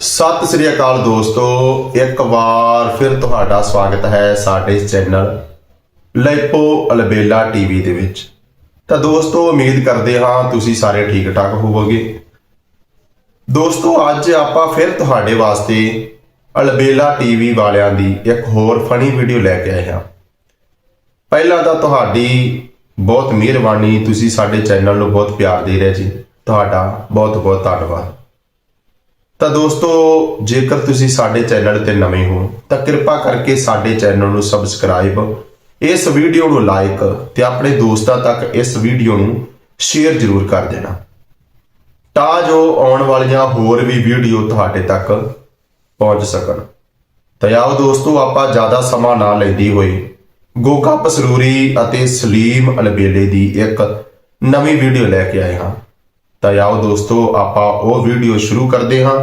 ਸਤਿ ਸ੍ਰੀ ਅਕਾਲ ਦੋਸਤੋ, ਇੱਕ ਵਾਰ ਫਿਰ ਤੁਹਾਡਾ ਸਵਾਗਤ ਹੈ ਸਾਡੇ ਚੈਨਲ ਲੈਪੋ ਅਲਬੇਲਾ ਟੀਵੀ ਦੇ ਵਿੱਚ। ਤਾਂ ਦੋਸਤੋ, ਉਮੀਦ ਕਰਦੇ ਹਾਂ ਤੁਸੀਂ ਸਾਰੇ ਠੀਕ ਠਾਕ ਹੋਵੋਗੇ। ਦੋਸਤੋ, ਅੱਜ ਆਪਾਂ ਫਿਰ ਤੁਹਾਡੇ ਵਾਸਤੇ ਅਲਬੇਲਾ ਟੀਵੀ ਵਾਲਿਆਂ ਦੀ ਇੱਕ ਹੋਰ ਫਨੀ ਵੀਡੀਓ ਲੈ ਕੇ ਆਏ ਹਾਂ। ਪਹਿਲਾਂ ਤਾਂ ਤੁਹਾਡੀ ਬਹੁਤ ਮਿਹਰਬਾਨੀ, ਤੁਸੀਂ ਸਾਡੇ ਚੈਨਲ ਨੂੰ ਬਹੁਤ ਪਿਆਰ ਦੇ ਰਹੇ ਜੀ। ਤੁਹਾਡਾ ਬਹੁਤ ਬਹੁਤ ਧੰਨਵਾਦ। ਤਾਂ ਦੋਸਤੋ, ਜੇਕਰ ਤੁਸੀਂ ਸਾਡੇ ਚੈਨਲ ਤੇ ਨਵੇਂ ਹੋ, ਤਾਂ ਕਿਰਪਾ ਕਰਕੇ ਸਾਡੇ ਚੈਨਲ ਨੂੰ ਸਬਸਕ੍ਰਾਈਬ ਇਸ ਵੀਡੀਓ ਨੂੰ ਲਾਈਕ ਤੇ ਆਪਣੇ ਦੋਸਤਾਂ ਤੱਕ ਇਸ ਵੀਡੀਓ ਨੂੰ ਸ਼ੇਅਰ ਜ਼ਰੂਰ ਕਰ ਦੇਣਾ। ਤਾਂ ਜੋ ਆਉਣ ਵਾਲੀਆਂ ਹੋਰ ਵੀ ਵੀਡੀਓ ਤੁਹਾਡੇ ਤੱਕ ਪਹੁੰਚ ਸਕਣ। ਤਾਂ ਆਓ ਦੋਸਤੋ, ਆਪਾਂ ਜ਼ਿਆਦਾ ਸਮਾਂ ਨਾ ਲੈਂਦੀ ਹੋਈ ਗੋਗਾ ਪਸਰੂਰੀ ਅਤੇ ਸਲੀਮ ਅਲਬੇਲੇ ਦੀ ਇੱਕ ਨਵੀਂ ਵੀਡੀਓ ਲੈ ਕੇ ਆਏ ਹਾਂ। ਤਾਂ ਆਓ ਦੋਸਤੋ ਆਪਾਂ ਉਹ ਵੀਡੀਓ ਸ਼ੁਰੂ ਕਰਦੇ ਹਾਂ।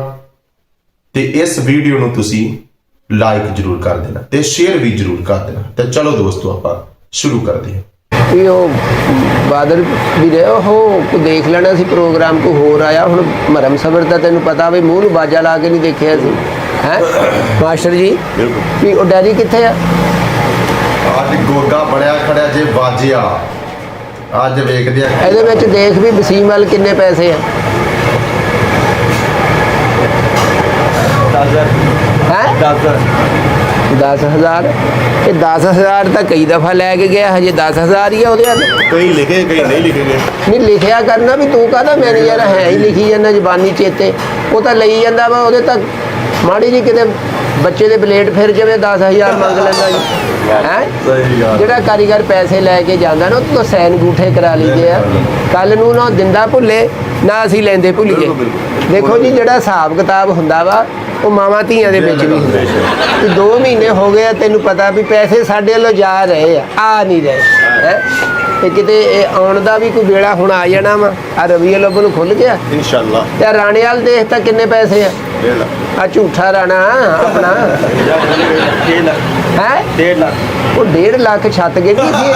ਤੇ ਇਸ ਵੀਡੀਓ ਨੂੰ ਤੁਸੀਂ ਲਾਈਕ ਜਰੂਰ ਕਰ ਦੇਣਾ ਤੇ ਸ਼ੇਅਰ ਵੀ ਜਰੂਰ ਕਰ ਦੇਣਾ। ਤੇ ਚਲੋ ਦੋਸਤੋ ਆਪਾਂ ਸ਼ੁਰੂ ਕਰਦੇ ਹਾਂ। ਵੀ ਉਹ ਬਾਦਲ ਵੀ ਰਹੇ ਉਹ ਕੋ ਦੇਖ ਲੈਣਾ ਸੀ ਪ੍ਰੋਗਰਾਮ ਕੋ ਹੋਰ ਆਇਆ। ਹੁਣ ਮਰਮ ਸਬਰ ਦਾ ਤੈਨੂੰ ਪਤਾ ਵੀ ਮੂੰਹ ਨੂੰ ਬਾਜਾ ਲਾ ਕੇ ਨਹੀਂ ਦੇਖਿਆ ਸੀ। ਹੈ? ਮਾਸਟਰ ਜੀ ਵੀ ਉਹ ਡੈਡੀ ਕਿੱਥੇ ਆ? ਅੱਜ ਗੋਗਾ ਬਣਿਆ ਖੜਿਆ ਜੇ ਵਾਜਿਆ। ਅੱਜ ਵੇਖਦੇ ਆ ਇਹਦੇ ਵਿੱਚ ਦੇਖ ਵੀ ਵਸੀਮ ਵਾਲ ਕਿੰਨੇ ਪੈਸੇ ਆ। ਹੈ? 10000 ਇਹ 10000 ਤਾਂ ਕਈ ਦਫਾ ਲੈ ਕੇ ਗਿਆ ਹਜੇ 10000 ਹੀ ਆ ਉਹਦੇ ਹੱਥ। ਕਈ ਲਿਖੇ ਕਈ ਨਹੀਂ ਲਿਖੇ ਗਏ। ਨਹੀਂ ਲਿਖਿਆ ਕਰਨਾ ਵੀ ਤੂੰ ਕਾਹਦਾ ਮੈਨੇਜਰ ਹੈ ਹੀ ਲਿਖੀ ਜਾਂਦਾ ਜ਼ਬਾਨੀ ਚੇਤੇ। ਉਹ ਤਾਂ ਲਈ ਜਾਂਦਾ ਵਾ ਉਹਦੇ ਤੱਕ ਮਾੜੀ ਜੀ ਕਿਤੇ ਬੱਚੇ ਦੇ ਬਲੇਡ ਫਿਰ ਜਾਵੇ 10000 ਮੰਗ ਲੈਂਦਾ ਜੀ। ਹੈ? ਸਹੀ ਗੱਲ। ਜਿਹੜਾ ਕਾਰੀਗਰ ਪੈਸੇ ਲੈ ਕੇ ਜਾਂਦਾ ਨਾ ਉਹ ਤੋਂ ਸੈਨ ਗੂਠੇ ਕਰਾ ਲਈਦੇ ਆ। ਕੱਲ ਨੂੰ ਨਾ ਦਿੰਦਾ ਭੁੱਲੇ ਨਾ ਅਸੀਂ ਲੈਂਦੇ ਭੁੱਲੀਏ। ਦੇਖੋ ਜੀ ਜਿਹੜਾ ਹਿਸਾਬ ਕਿਤਾਬ ਹੁੰਦਾ ਵਾ ਉਹ ਮਾਵਾਂ ਧੀਆਂ ਦੇ ਵਿੱਚ ਵੀ ਹੁੰਦਾ। ਕਿ 2 ਮਹੀਨੇ ਹੋ ਗਏ ਆ ਤੈਨੂੰ ਪਤਾ ਵੀ ਪੈਸੇ ਸਾਡੇ ਵੱਲੋਂ ਜਾ ਰਹੇ ਆ ਆ ਨਹੀਂ ਰਹੇ। ਹੈ। ਤੇ ਕਿਤੇ ਇਹ ਆਉਣ ਦਾ ਵੀ ਕੋਈ ਵੇਲਾ ਹੁਣ ਆ ਜਾਣਾ ਵਾ ਆ ਰਵੀ ਲੱਭ ਨੂੰ ਖੁੱਲ ਗਿਆ। ਇਨਸ਼ਾਅੱਲਾ। ਤੇ ਰਾਣੇ ਵਾਲ ਦੇਖ ਤਾਂ ਕਿੰਨੇ ਪੈਸੇ ਆ। ਆ ਝੂਠਾ ਰਾਣਾ ਆਪਣਾ। ਹੈ? 1.5 ਲੱਖ। ਉਹ 1.5 ਲੱਖ ਛੱਤ ਇਹਨਾਂ ਦੀ।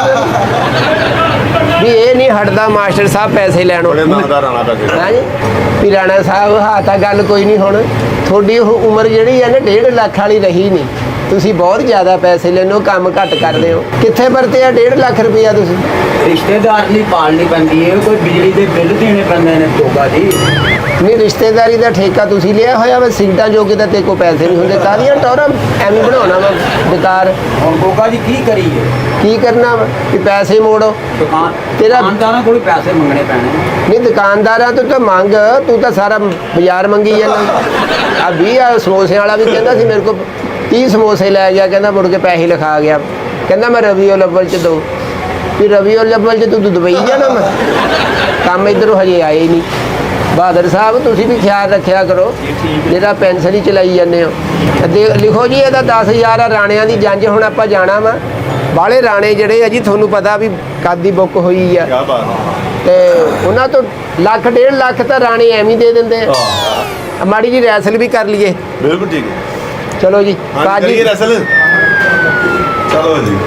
ਵੀ ਇਹ ਨਹੀਂ ਹਟਦਾ ਮਾਸਟਰ ਸਾਹਿਬ ਪੈਸੇ ਲੈਣੋਂ ਬੜੇ ਨਾਮਦਾਰ ਆਣਾ ਪੈਸੇ ਹੈ ਜੀ? ਵੀ ਰਾਣਾ ਸਾਹਿਬ ਹਾਂ ਤਾਂ ਗੱਲ ਕੋਈ ਨਹੀਂ ਹੁਣ। ਤੁਹਾਡੀ ਉਹ ਉਮਰ ਜਿਹੜੀ ਹੈ ਨਾ 1.5 ਲੱਖ ਵਾਲੀ ਰਹੀ ਨਹੀਂ। ਤੁਸੀਂ ਬਹੁਤ ਜ਼ਿਆਦਾ ਪੈਸੇ ਲੈਣੋ ਕੰਮ ਘੱਟ ਕਰਦੇ ਹੋ। ਕਿੱਥੇ ਵਰਤੇ ਆ? 1.5 ਲੱਖ ਰੁਪਇਆ ਤੁਸੀਂ। ਰਿਸ਼ਤੇਦਾਰ ਲਈ ਪਾਲਣੀ ਪੈਂਦੀ ਹੈ ਕੋਈ ਬਿਜਲੀ ਦੇ ਬਿੱਲ ਦੇਣੇ ਪੈਂਦੇ ਨੇ ਤੋਗਾ ਜੀ ਨਹੀਂ ਰਿਸ਼ਤੇਦਾਰੀ ਦਾ ਠੇਕਾ ਤੁਸੀਂ ਲਿਆ ਹੋਇਆ ਵਾ ਸੀਟਾਂ ਜੋਗੇ ਤਾਂ ਤੇ ਕੋ ਪੈਸੇ ਨਹੀਂ ਹੁੰਦੇ। ਕਾਹਦੀਆਂ ਟੌਰਾਂ ਐਵੇਂ ਬਣਾਉਣਾ ਵਾ ਬੇਕਾਰ। ਹੁਣ ਗੋਗਾ ਜੀ ਕੀ ਕਰੀਏ? ਕੀ ਕਰਨਾ ਵਾ? ਵੀ ਪੈਸੇ ਮੋੜੋ। ਦੁਕਾਨ ਤੇਰਾ- ਦੁਕਾਨਦਾਰਾਂ ਕੋਲ ਪੈਸੇ ਮੰਗਣੇ ਪੈਣੇ। ਨਹੀਂ ਦੁਕਾਨਦਾਰਾਂ ਤੋਂ ਤਾਂ ਮੰਗ ਤੂੰ ਤਾਂ ਸਾਰਾ ਬਾਜ਼ਾਰ ਮੰਗੀ ਜਾਂਦਾ। ਆ 20 ਆ ਸਮੋਸਿਆਂ ਵਾਲਾ ਵੀ ਕਹਿੰਦਾ ਸੀ ਮੇਰੇ ਕੋਲ 30 ਸਮੋਸੇ ਲੈ ਗਿਆ ਕਹਿੰਦਾ ਮੁੜ ਕੇ ਪੈਸੇ ਲਿਖਾ ਗਿਆ। ਕਹਿੰਦਾ ਮੈਂ ਰਵੀਓ ਲੱਭਲ ਚ ਦੋ। ਵੀ ਰਵੀਓ ਲੱਭਲ ਚ ਤੂੰ ਦੁਬਈ ਜਾਣਾ ਮੈਂ ਕੰਮ ਇਧਰੋਂ ਹਜੇ ਆਏ ਹੀ ਨਹੀਂ। ਬਹਾਦਰ ਸਾਹਿਬ ਤੁਸੀਂ ਵੀ ਖਿਆਲ ਰੱਖਿਆ ਕਰੋ। ਜਿਹੜਾ ਪੈਨਸਲ ਹੀ ਚਲਾਈ ਜਾਂਦੇ ਹੋ। ਲਿਖੋ ਜੀ ਇਹਦਾ 10000 ਆ ਰਾਣਿਆਂ ਦੀ ਜੰਜ ਹੁਣ ਆਪਾਂ ਜਾਣਾ ਵਾ। ਬਾਲੇ ਰਾਣੇ ਜਿਹੜੇ ਆ ਜੀ ਤੁਹਾਨੂੰ ਪਤਾ ਵੀ ਕਦ ਬੁੱਕ ਹੋਈ ਆ। ਕੀ ਬਾਤ ਹੈ ਤੇ ਉਹਨਾਂ ਤੋਂ ਲੱਖ ਡੇਢ ਲੱਖ ਤਾਂ ਰਾਣੇ ਐਵੇਂ ਦੇ ਦਿੰਦੇ ਆ। ਆ ਮਾੜੀ ਜੀ ਰੈਸਲ ਵੀ ਕਰ ਲਈਏ। ਬਿਲਕੁਲ ਠੀਕ ਹੈ। ਚਲੋ ਜੀ ਹਾਂ ਕਾਜੀ। ਕਰੀਏ ਰਸਲ। ਚਲੋ ਜੀ।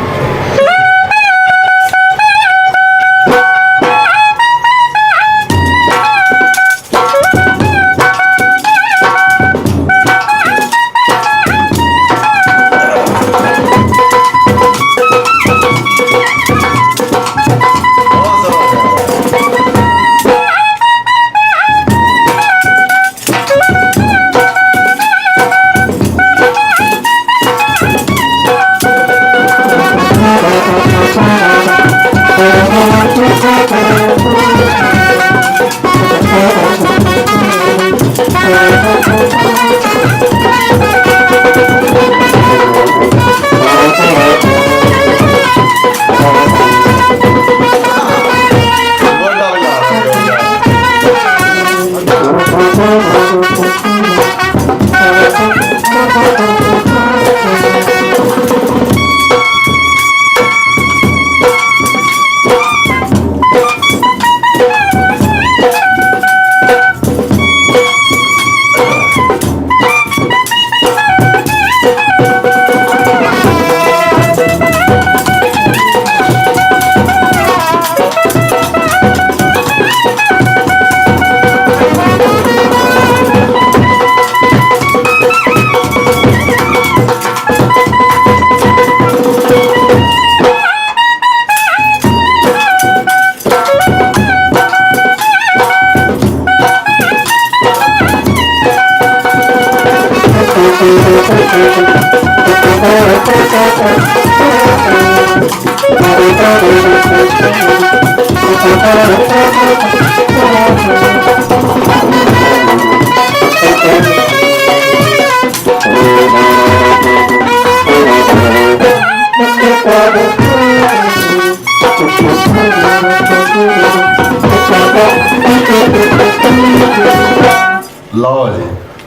ਲਓ ਜੀ।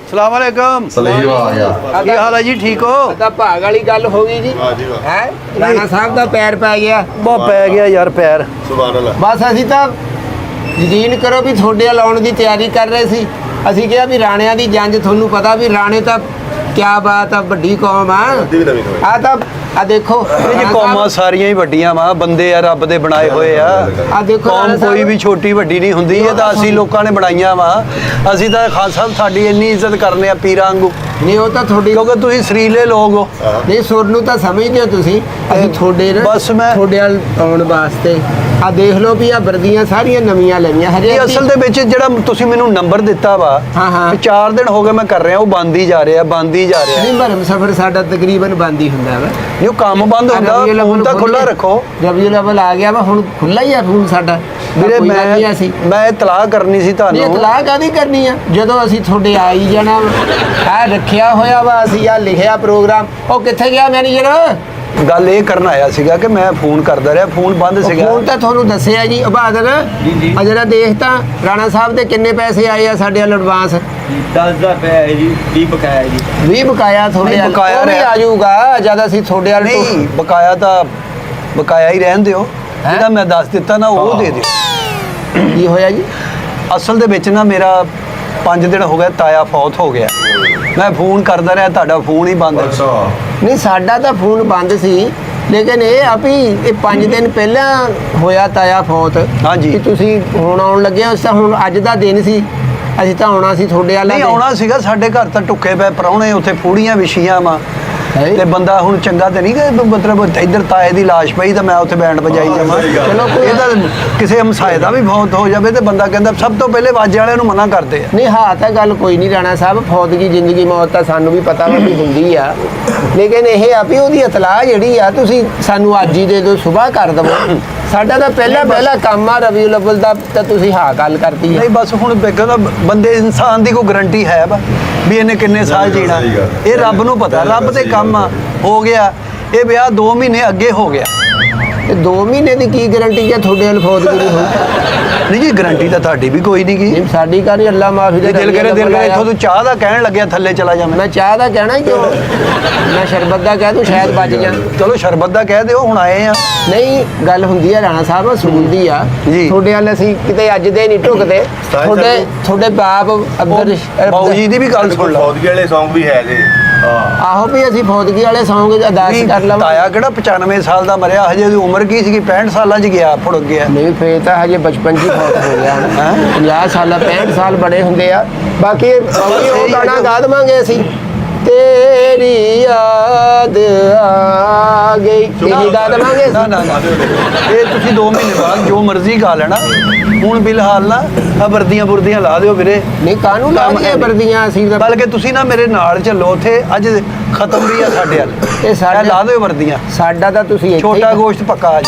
ਸਲਾਮ ਅਲੈਕਮ। ਸਲੀਮ ਆ ਗਿਆ। ਕੀ ਹਾਲ ਹੈ ਜੀ ਠੀਕ ਹੋ? ਤਾਂ ਭਾਗ ਵਾਲੀ ਗੱਲ ਹੋ ਗਈ ਜੀ। ਹੈ ਰਾਣਾ ਸਾਹਿਬ ਦਾ ਪੈਰ ਪੈ ਗਿਆ। ਬਹੁਤ ਪੈ ਗਿਆ ਯਾਰ ਪੈਰ। ਸੁਭਾਨ ਅੱਲਾਹ ਬਸ ਅਸੀਂ ਤਾਂ ਯਕੀਨ ਕਰੋ ਵੀ ਤੁਹਾਡੇ ਲਾਉਣ ਦੀ ਤਿਆਰੀ ਕਰ ਰਹੇ ਸੀ। ਅਸੀਂ ਕਿਹਾ ਵੀ ਰਾਣਿਆਂ ਦੀ ਜੰਜ ਤੁਹਾਨੂੰ ਪਤਾ ਵੀ ਰਾਣੇ ਤਾਂ ਕਿਆ ਬਾਤ ਆ ਵੱਡੀ ਕੌਮ ਆ। ਆ ਤਾਂ ਆ ਦੇਖੋ ਇਹ ਜੀ ਕੌਮਾਂ ਸਾਰੀਆਂ ਹੀ ਵੱਡੀਆਂ ਵਾ ਬੰਦੇ ਆ ਰੱਬ ਦੇ ਬਣਾਏ ਹੋਏ ਆ। ਆ ਦੇਖੋ ਕੌਮ ਕੋਈ। ਵੀ ਛੋਟੀ ਵੱਡੀ ਨਹੀਂ ਹੁੰਦੀ ਇਹ ਤਾਂ ਅਸੀਂ ਲੋਕਾਂ ਨੇ ਬਣਾਈਆਂ ਵਾ। ਅਸੀਂ ਤਾਂ ਖਾਲਸਾ ਸਾਹਿਬ ਸਾਡੀ ਇੰਨੀ ਇੱਜ਼ਤ ਕਰਨੇ ਆ ਪੀਰਾਂ ਵਾਂਗੂ। ਨਹੀਂ ਉਹ ਤਾਂ ਤੁਹਾਡੀ ਕਿਉਂਕਿ ਤੁਸੀਂ ਸਰੀਲੇ ਲੋਕ ਹੋ। ਨਹੀਂ ਸੁਰ ਨੂੰ ਤਾਂ ਸਮਝਦੇ ਹੋ ਤੁਸੀਂ। ਅਸੀਂ ਤੁਹਾਡੇ ਬਸ ਮੈਂ- ਤੁਹਾਡੇ ਆਉਣ ਵਾਸਤੇ ਆ ਦੇਖ ਲਓ ਵੀ ਆ ਵਰਦੀਆਂ ਸਾਰੀਆਂ ਨਵੀਆਂ ਲੈਣੀਆਂ ਹਜੇ ਇਹ ਅਸਲ ਦੇ ਵਿੱਚ ਜਿਹੜਾ ਤੁਸੀਂ ਮੈਨੂੰ ਨੰਬਰ ਦਿੱਤਾ ਵਾ ਹਾਂ, ਹਾਂ। ਇਹ ਚਾਰ ਦਿਨ ਹੋ ਗਏ ਮੈਂ ਕਰ ਰਿਹਾ ਉਹ ਬੰਦ ਹੀ ਜਾ ਰਿਹਾ ਬੰਦ ਹੀ ਜਾ ਰਿਹਾ। ਨਹੀਂ ਭਰਮ ਸਫਰ ਸਾਡਾ ਤਕਰੀਬਨ ਬੰਦ ਹੀ ਹੁੰਦਾ ਵਾ। ਇਹ ਕੰਮ ਬੰਦ ਹੁੰਦਾ ਅਵਲ ਤਾਂ ਖੁੱਲਾ ਰੱਖੋ। ਰਬੀਉਲ ਅਵਲ ਆ ਗਿਆ ਵਾ ਹੁਣ ਖੁੱਲਾ ਹੀ ਆ ਫੋਨ ਸਾਡਾ। ਵੀਰੇ ਮੈਂ ਮੈਂ ਇਤਲਾਹ ਕਰਨੀ ਸੀ ਤੁਹਾਨੂੰ। ਇਤਲਾਹ ਕਾਦੀ ਕਰਨੀ ਆ? ਜਦੋਂ ਅਸੀਂ ਤੁਹਾਡੇ ਆ ਹੀ ਜਾਣਾ ਆ ਰੱਖਿਆ ਹੋਇਆ ਵਾ ਅਸੀਂ ਆ ਲਿਖਿਆ ਪ੍ਰੋਗਰਾਮ ਉਹ ਕਿੱਥੇ ਗਿਆ ਮੈਨੇਜਰ ਗੱਲ ਇਹ ਕਰਨ ਆਇਆ ਸੀਗਾ ਕਿ ਮੈਂ ਫੋਨ ਕਰਦਾ ਰਿਹਾ ਫੋਨ ਬੰਦ ਸੀਗਾ ਫੋਨ ਤਾਂ ਤੁਹਾਨੂੰ ਦੱਸਿਆ ਜੀ ਜੀ। ਆ ਦੇਖ ਤਾਂ ਰਾਣਾ ਸਾਹਿਬ ਦੇ ਕਿੰਨੇ ਪੈਸੇ ਆਏ ਆ ਸਾਡੇ ਵੱਲ ਐਡਵਾਂਸ 10 ਦਾ ਪਿਆ ਹੈ ਜੀ 20 ਬਕਾਇਆ ਜੀ 20 ਬਕਾਇਆ ਤੁਹਾਡੇ ਨਹੀਂ, ਵੱਲ ਬਕਾਇਆ ਉਹ ਵੀ ਰਿਹਾ। ਆ ਜਾਊਗਾ ਜਦ ਅਸੀਂ ਤੁਹਾਡੇ ਵੱਲ ਤੋਂ- ਨਹੀਂ ਬਕਾਇਆ ਤਾਂ ਬਕਾਇਆ ਹੀ ਰਹਿਣ ਦਿਓ? ਜਿਹੜਾ ਮੈਂ ਦੱਸ ਦਿੱਤਾ ਨਾ ਉਹ। ਦੇ ਦਿਓ ਕੀ ਹੋਇਆ ਜੀ ਅਸਲ ਦੇ ਵਿੱਚ ਨਾ ਮੇਰਾ 5 ਦਿਨ ਹੋ ਗਏ ਤਾਇਆ ਫੌਤ ਹੋ ਗਿਆ। ਮੈਂ ਫੋਨ ਕਰਦਾ ਰਿਹਾ ਤੁਹਾਡਾ ਫੋਨ ਹੀ ਬੰਦ ਅੱਛਾ। ਨਹੀਂ ਸਾਡਾ ਤਾਂ ਫੋਨ ਬੰਦ ਸੀ ਲੇਕਿਨ ਇਹ ਆ ਵੀ ਇਹ 5 ਦਿਨ ਪਹਿਲਾਂ ਹੋਇਆ ਤਾਇਆ ਫੌਤ। ਹਾਂਜੀ। ਕਿ ਤੁਸੀਂ ਹੁਣ ਆਉਣ ਲੱਗੇ ਹੋ ਤਾਂ ਹੁਣ ਅੱਜ ਦਾ ਦਿਨ ਸੀ। ਅਸੀਂ ਤਾਂ ਆਉਣਾ ਸੀ ਤੁਹਾਡੇ ਵੱਲ ਨਹੀਂ ਆਉਣਾ ਸੀਗਾ ਸਾਡੇ ਘਰ ਤਾਂ ਟੁੱਕੇ ਪਏ ਪਰੌਣੇ ਉੱਥੇ ਫੂੜੀਆਂ ਵਿਛੀਆਂ ਵਾ? ਤੇ ਬੰਦਾ ਹੁਣ ਚੰਗਾ ਤੇ ਨਹੀਂ ਕਿ ਮਤਲਬ ਇੱਧਰ ਤਾਏ ਦੀ ਲਾਸ਼ ਪਈ ਤਾਂ ਮੈਂ ਉੱਥੇ ਬੈਂਡ ਵਜਾਈ ਜਾਵਾਂ। ਚਲੋ ਕੋਈ ਇਹਦਾ ਕਿਸੇ ਹਮਸਾਏ ਦਾ ਵੀ ਫੌਤ ਹੋ ਜਾਵੇ ਤੇ ਬੰਦਾ ਕਹਿੰਦਾ ਸਭ ਤੋਂ ਪਹਿਲੇ ਵਾਜੇ ਵਾਲਿਆਂ ਨੂੰ ਮਨਾ ਕਰਦੇ ਆ। ਨਹੀਂ ਹਾਂ ਤਾਂ ਗੱਲ ਕੋਈ ਨਹੀਂ ਰਾਣਾ ਸਾਹਿਬ ਫੌਤਗੀ ਜ਼ਿੰਦਗੀ ਮੌਤ ਤਾਂ ਸਾਨੂੰ ਵੀ ਪਤਾ ਵਾ ਵੀ ਹੁੰਦੀ ਆ। ਲੇਕਿਨ ਇਹ ਆ ਵੀ ਉਹਦੀ ਇਤਲਾਹ ਜਿਹੜੀ ਆ ਤੁਸੀਂ ਸਾਨੂੰ ਅੱਜ ਹੀ ਦੇ ਦਿਓ ਸਵੇਰ ਕਰ ਦਵੋ। ਸਾਡਾ ਤਾਂ ਪਹਿਲਾ ਪਹਿਲਾ ਕੰਮ ਆ ਰਬੀਉਲ ਅਵਲ ਦਾ ਤਾਂ ਤੁਸੀਂ ਹਾਂ ਗੱਲ ਕਰਤੀ ਹੈ ਨਹੀਂ ਬਸ ਹੁਣ ਕਹਿੰਦਾ ਬੰਦੇ ਇਨਸਾਨ ਦੀ ਕੋਈ ਗਾਰੰਟੀ ਹੈ ਵਾ ਵੀ ਇਹਨੇ ਕਿੰਨੇ ਸਾਲ ਜੀਣਾ। ਇਹ ਰੱਬ ਨੂੰ ਪਤਾ ਰੱਬ ਤੇ ਸਹੀ ਕੰਮ ਆ ਹੋ। ਗਿਆ। ਇਹ ਵਿਆਹ 2 ਮਹੀਨੇ ਅੱਗੇ ਹੋ ਗਿਆ। ਤੇ 2 ਮਹੀਨੇ ਦੀ ਕੀ ਗਾਰੰਟੀ ਹੈ ਤੁਹਾਡੇ ਫੌਤਗੀ ਦੀ ਹੋਊ? ਨਹੀਂ ਜੀ ਗਾਰੰਟੀ ਤਾਂ ਤੁਹਾਡੀ ਵੀ ਕੋਈ ਨਹੀਂ ਗੀ ਨਹੀਂ ਸਾਡੀ ਕਾਹਦੀ ਅੱਲਾ ਮਾਫੀ ਜੇ ਦਿਲ ਕਰੇ ਦਿਲ ਕਰੇ ਇੱਥੋਂ ਤੂੰ ਚਾਹ ਦਾ ਕਹਿਣ ਲੱਗਿਆ ਥੱਲੇ ਚਲਾ ਜਾ ਮੈਂ। ਚਾਹ ਦਾ ਕਹਿਣਾ ਕਿਉਂ ਮੈਂ ਸ਼ਰਬਤ ਦਾ ਕਹਿ ਤੂੰ ਸ਼ਾਇਦ ਬਚ ਜਾ ਚਲੋ ਸ਼ਰਬਤ ਦਾ ਕਹਿ ਦਿਓ ਹੁਣ ਆਏ ਆ। ਨਹੀਂ ਗੱਲ ਹੁੰਦੀ ਆ ਰਾਣਾ ਸਾਹਿਬ ਅਸੂਲ ਦੀ ਆ। ਤੁਹਾਡੇ ਵੱਲ ਅਸੀਂ ਕਿਤੇ ਅੱਜ ਦੇ ਨਹੀਂ ਢੁਕਦੇ। ਤੁਹਾਡੇ। ਤੁਹਾਡੇ ਬਾਪ ਅਬਦਰ ਜੀ ਦੀ ਵੀ ਗੱਲ ਸੁਣ ਲਓ ਫੌਜੀ ਵਾਲੇ Song ਵੀ ਹੈਗੇ। ਹਾਂ ਆਹੋ ਵੀ ਅਸੀਂ ਫੌਤਗੀ ਵਾਲੇ ਸੌਂਗ ਅਰਦਾਸ ਵੀ ਕਰ ਲਵਾਂ ਤਾਇਆ ਕਿਹੜਾ 95 ਸਾਲ ਦਾ ਮਰਿਆ ਹਜੇ ਉਹਦੀ ਉਮਰ ਕੀ ਸੀਗੀ? 65 ਸਾਲਾਂ 'ਚ ਗਿਆ ਫੁੜ ਗਿਆ। ਨਹੀਂ ਫੇਰ ਤਾਂ ਹਜੇ ਬਚਪਨ ਹੀ ਫੌਤ ਹੋ ਗਿਆ। ਹੈਂ? 50 ਸਾਲ 65 ਸਾਲ ਬੜੇ ਹੁੰਦੇ ਆ। ਬਾਕੀ ਬਾਕੀ ਉਹ ਗਾਣਾ ਗਾ ਦੇਵਾਂਗੇ ਅਸੀਂ। ਤੇਰੀ ਯਾਦ ਆ ਗਈ। ਇਹ ਗਾ ਦੇਵਾਂਗੇ ਨਾ ਨਾ ਨਾ ਇਹ ਤੁਸੀਂ 2 ਮਹੀਨੇ ਬਾਅਦ ਜੋ ਮਰਜ਼ੀ ਗਾ ਲੈਣਾ। ਹੁਣ ਬਿਲਹਾਲ ਨਾ ਆ ਵਰਦੀਆਂ ਬੁਰਦੀਆਂ ਲਾ ਦਿਓ ਵੀਰੇ। ਨਹੀਂ ਕਾਨੂੰਨ ਲਾ ਨਹੀਂ। ਵਰਦੀਆਂ? ਅਸੀਂ ਤਾਂ ਬਲਕਿ ਤੁਸੀਂ ਨਾ ਮੇਰੇ ਨਾਲ ਚੱਲੋ ਉੱਥੇ ਅੱਜ ਖਤਮ ਵੀ ਆ ਸਾਡੇ ਵੱਲ। ਇਹ ਸਾਡੇ- ਲਾ ਦਿਓ ਵਰਦੀਆਂ। ਸਾਡਾ ਤਾਂ ਤੁਸੀਂ ਇੱਥੇ ਛੋਟਾ ਗੋਸ਼ਤ ਪੱਕਾ ਅੱਜ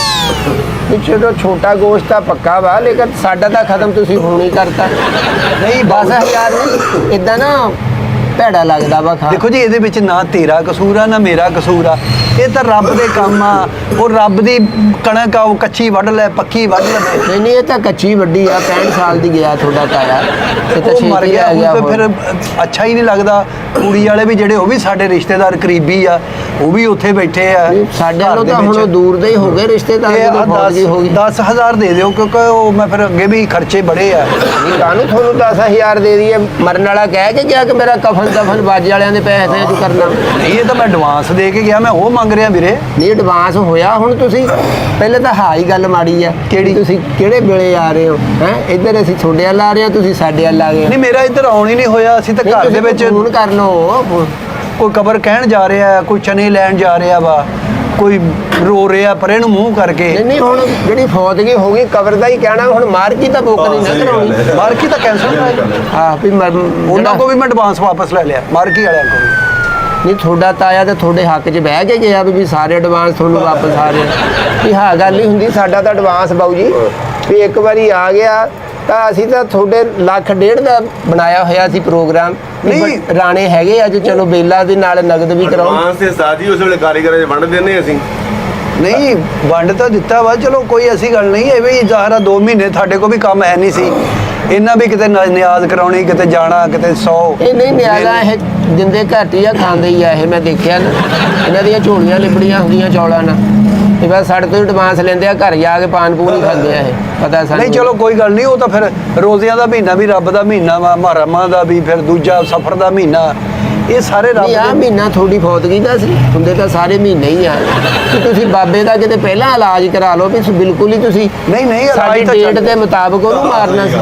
ਵੀ ਚਲੋ ਛੋਟਾ ਗੋਸ਼ਤ ਤਾਂ ਪੱਕਾ ਵਾ ਲੇਕਿਨ ਸਾਡਾ ਤਾਂ ਖਤਮ ਤੁਸੀਂ ਹੁਣ ਹੀ ਕਰਤਾ। ਨਹੀਂ 10000 ਨਹੀਂ ਇਦਾਂ ਨਾ ਭੈੜਾ ਲੱਗਦਾ ਵਾ ਖਾ ਦੇਖੋ ਜੀ ਇਹਦੇ ਵਿੱਚ ਨਾ ਤੇਰਾ ਕਸੂਰ ਆ ਨਾ ਮੇਰਾ ਕਸੂਰ ਆ। ਇਹ ਤਾਂ ਰੱਬ ਦੇ ਕੰਮ ਆ। ਉਹ ਰੱਬ ਦੀ ਕਣਕ ਆ ਉਹ ਕੱਚੀ ਵੱਢ ਲੈ ਪੱਕੀ ਵੱਢ ਲਵੇ ਨਹੀਂ ਨਹੀਂ ਇਹ ਤਾਂ ਕੱਚੀ ਵੱਡੀ ਆ 65 ਸਾਲ ਦੀ ਗਿਆ ਤੁਹਾਡਾ ਤਾਇਆ ਇਹ ਤਾਂ ਉਹ ਮਰ ਛੇਤੀ ਗਿਆ ਰਹਿ ਗਿਆ। ਫਿਰ ਅੱਛਾ ਹੀ ਨਹੀਂ ਲੱਗਦਾ। ਕੁੜੀ ਵਾਲੇ ਵੀ ਜਿਹੜੇ ਉਹ ਵੀ ਸਾਡੇ ਰਿਸ਼ਤੇਦਾਰ ਕਰੀਬੀ ਆ। ਉਹ ਵੀ ਉੱਥੇ ਬੈਠੇ ਆ। ਸਾਡੇ ਘਰ ਨਾਲੋਂ ਦੇ ਤਾਂ ਹੁਣ ਵਿੱਚ। ਉਹ ਦੂਰ ਦੇ ਹੀ ਹੋ ਗਏ ਰਿਸ਼ਤੇਦਾਰ ਇਹ ਜਦੋਂ ਆ ਫੌਜ ਦੀ ਹੋ ਗਈ। 10000 ਦੇ ਦਿਓ ਕਿਉਂਕਿ ਉਹ ਮੈਂ ਫਿਰ ਅੱਗੇ ਵੀ ਖਰਚੇ ਬੜੇ ਆ। ਨਹੀਂ ਕਾਨੂੰ ਤੁਹਾਨੂੰ 10000 ਦੇ ਦਈਏ? ਮਰਨ ਵਾਲਾ ਕਹਿ ਕੇ ਗਿਆ ਕਿ ਮੇਰਾ ਕਫਨ ਦਫਨ ਬਾਜ ਵਾਲਿਆਂ ਦੇ ਪੈਸੇ ਤੂੰ ਕਰਨਾ। ਇਹ ਤਾਂ ਮੈਂ ਐਡਵਾਂਸ ਦੇ ਕੇ ਗਿਆ ਮੈਂ ਉਹ ਮੰਗ ਰਿਹਾ ਵੀਰੇ। ਨਹੀਂ ਐਡਵਾਂਸ ਹੋਇਆ ਹੁਣ ਤੁਸੀਂ। ਪਹਿਲੇ ਤਾਂ ਹਾਈ ਗੱਲ ਮਾੜੀ ਆ ਕਿਹੜੀ? ਤੁਸੀਂ ਕਿਹੜੇ ਵੇਲੇ ਆ ਰਹੇ ਹੋ ਹੈ? ਇੱਧਰ ਅਸੀਂ ਤੁਹਾਡੇ ਵੱਲ ਆ ਰਹੇ ਹਾਂ ਤੁਸੀਂ ਸਾਡੇ ਵੱਲ ਆ ਗਏ। ਨਹੀਂ ਮੇਰਾ ਇੱਧਰ ਆਉਣ ਹੀ ਨਹੀਂ ਹੋਇਆ ਅਸੀਂ ਤਾਂ ਘਰ ਦੇ ਵਿੱਚ ਫੋਨ ਕਰ ਲਓ। ਕੋਈ ਕਬਰ ਕਹਿਣ ਜਾ ਰਿਹਾ ਕੋਈ ਚਨੇ ਲੈਣ ਜਾ ਰਿਹਾ ਵਾ। ਕੋਈ ਰੋ ਰਿਹਾ ਪਰੇ ਨੂੰ ਮੂੰਹ ਕਰਕੇ। ਨਹੀਂ ਨਹੀਂ ਹੁਣ ਜਿਹੜੀ ਫੌਤਗੀ ਹੋ ਗਈ ਕਬਰ ਦਾ ਹੀ ਕਹਿਣਾ ਹੁਣ ਮਾਰਕੀ ਤਾਂ ਬੁੱਕ ਨਹੀਂ ਨਾ ਕਰਾਉਣੀ। ਮਾਰਕੀ ਤਾਂ ਕੈਂਸਲ ਕਰ ਹਾਂ। ਵੀ ਮਰ- ਉਹਨਾਂ ਕੋ ਵੀ ਮੈਂ ਐਡਵਾਂਸ ਵਾਪਸ ਲੈ ਲਿਆ ਮਾਰਕੀ ਵਾਲਿਆਂ ਕੋ ਵੀ। ਨਹੀਂ ਤੁਹਾਡਾ ਤਾਇਆ ਤੇ ਤੁਹਾਡੇ ਹੱਕ 'ਚ ਬਹਿ ਕੇ ਗਿਆ ਵੀ ਵੀ ਸਾਰੇ ਐਡਵਾਂਸ ਤੁਹਾਨੂੰ ਵਾਪਸ ਆ ਰਹੇ ਵੀ ਹਾਂ ਗੱਲ ਨਹੀਂ ਹੁੰਦੀ ਸਾਡਾ ਤਾਂ ਐਡਵਾਂਸ ਬਾਊ ਜੀ। ਵੀ ਇੱਕ ਵਾਰੀ ਆ ਗਿਆ ਤਾਂ ਅਸੀਂ ਤਾਂ ਤੁਹਾਡੇ ਲੱਖ ਡੇਢ ਦਾ ਬਣਾਇਆ ਹੋਇਆ ਸੀ ਪ੍ਰੋਗਰਾਮ। ਨਹੀਂ। ਰਾਣੇ ਹੈਗੇ ਅੱਜ ਚਲੋ ਬੇਲਾ ਦੇ ਨਾਲ ਨਗਦ ਵੀ ਕਰਾਓ। ਐਡਵਾਂਸ ਤੇ ਸਾਜੀ ਉਸ ਵੇਲੇ ਕਾਰੀਗਰਾਂ 'ਚ ਵੰਡ ਦਿੰਦੇ ਅਸੀਂ। ਨਹੀਂ ਵੰਡ ਤਾਂ ਦਿੱਤਾ ਵਾ ਚਲੋ ਕੋਈ ਐਸੀ ਗੱਲ ਨਹੀਂ ਐਵੇਂ ਹੀ ਜ਼ਾਹਰਾ 2 ਮਹੀਨੇ ਤੁਹਾਡੇ ਕੋਲ ਵੀ ਕੰਮ ਹੈ ਨਹੀਂ ਸੀ। ਇਹਨਾਂ ਵੀ ਕਿਤੇ ਨਿਆਜ਼ ਕਰਾਉਣੀ ਕਿਤੇ ਜਾਣਾ ਕਿਤੇ 100 ਇਹ ਨਹੀਂ ਨਿਆਲਾ ਇਹ ਦਿੰਦੇ ਘੱਟ ਹੀ ਆ ਖਾਂਦੇ ਹੀ ਆ ਇਹ ਮੈਂ ਦੇਖਿਆ ਨਾ। ਇਹਨਾਂ ਦੀਆਂ ਝੋਲੀਆਂ ਲਿਬੜੀਆਂ ਹੁੰਦੀਆਂ ਚੌਲਾਂ ਨਾਲ। ਇਹ ਬਸ ਸਾਡੇ ਤੋਂ ਐਡਵਾਂਸ ਲੈਂਦੇ ਆ, ਘਰ ਜਾ ਕੇ ਪਾਨ ਪੂਰੀ ਖਾਂਦੇ ਆ ਇਹ। ਪਤਾ ਸਾਨੂੰ ਨਹੀਂ, ਚਲੋ, ਕੋਈ ਗੱਲ ਨਹੀਂ, ਉਹ ਤਾਂ ਫਿਰ ਰੋਜ਼ਿਆਂ ਦਾ ਮਹੀਨਾ ਵੀ ਰੱਬ ਦਾ ਮਹੀਨਾ ਵਾ, ਮੁਹਰਮਾਂ ਦਾ ਵੀ, ਫਿਰ ਦੂਜਾ ਸਫਰ ਦਾ ਮਹੀਨਾ। ਇਹ ਸਾਰੇ ਰੱਬ ਨਹੀਂ ਆ ਦੇ ਮਹੀਨਾ ਥੋੜੀ ਫੌਤਗੀ ਦਾ ਸੀ। ਹੁੰਦੇ ਤਾਂ ਸਾਰੇ ਮਹੀਨੇ ਹੀ ਆ। ਕਿ ਤੁਸੀਂ ਬਾਬੇ ਦਾ ਕਿਤੇ ਪਹਿਲਾਂ ਇਲਾਜ ਕਰਾ ਲਓ ਵੀ ਬਿਲਕੁਲ ਹੀ ਤੁਸੀਂ ਨਹੀਂ, ਨਹੀਂ, ਸਾਡੀ ਡੇਟ ਦੇ ਮੁਤਾਬਕ ਉਹਨੂੰ ਮਾਰਨਾ ਸੀ।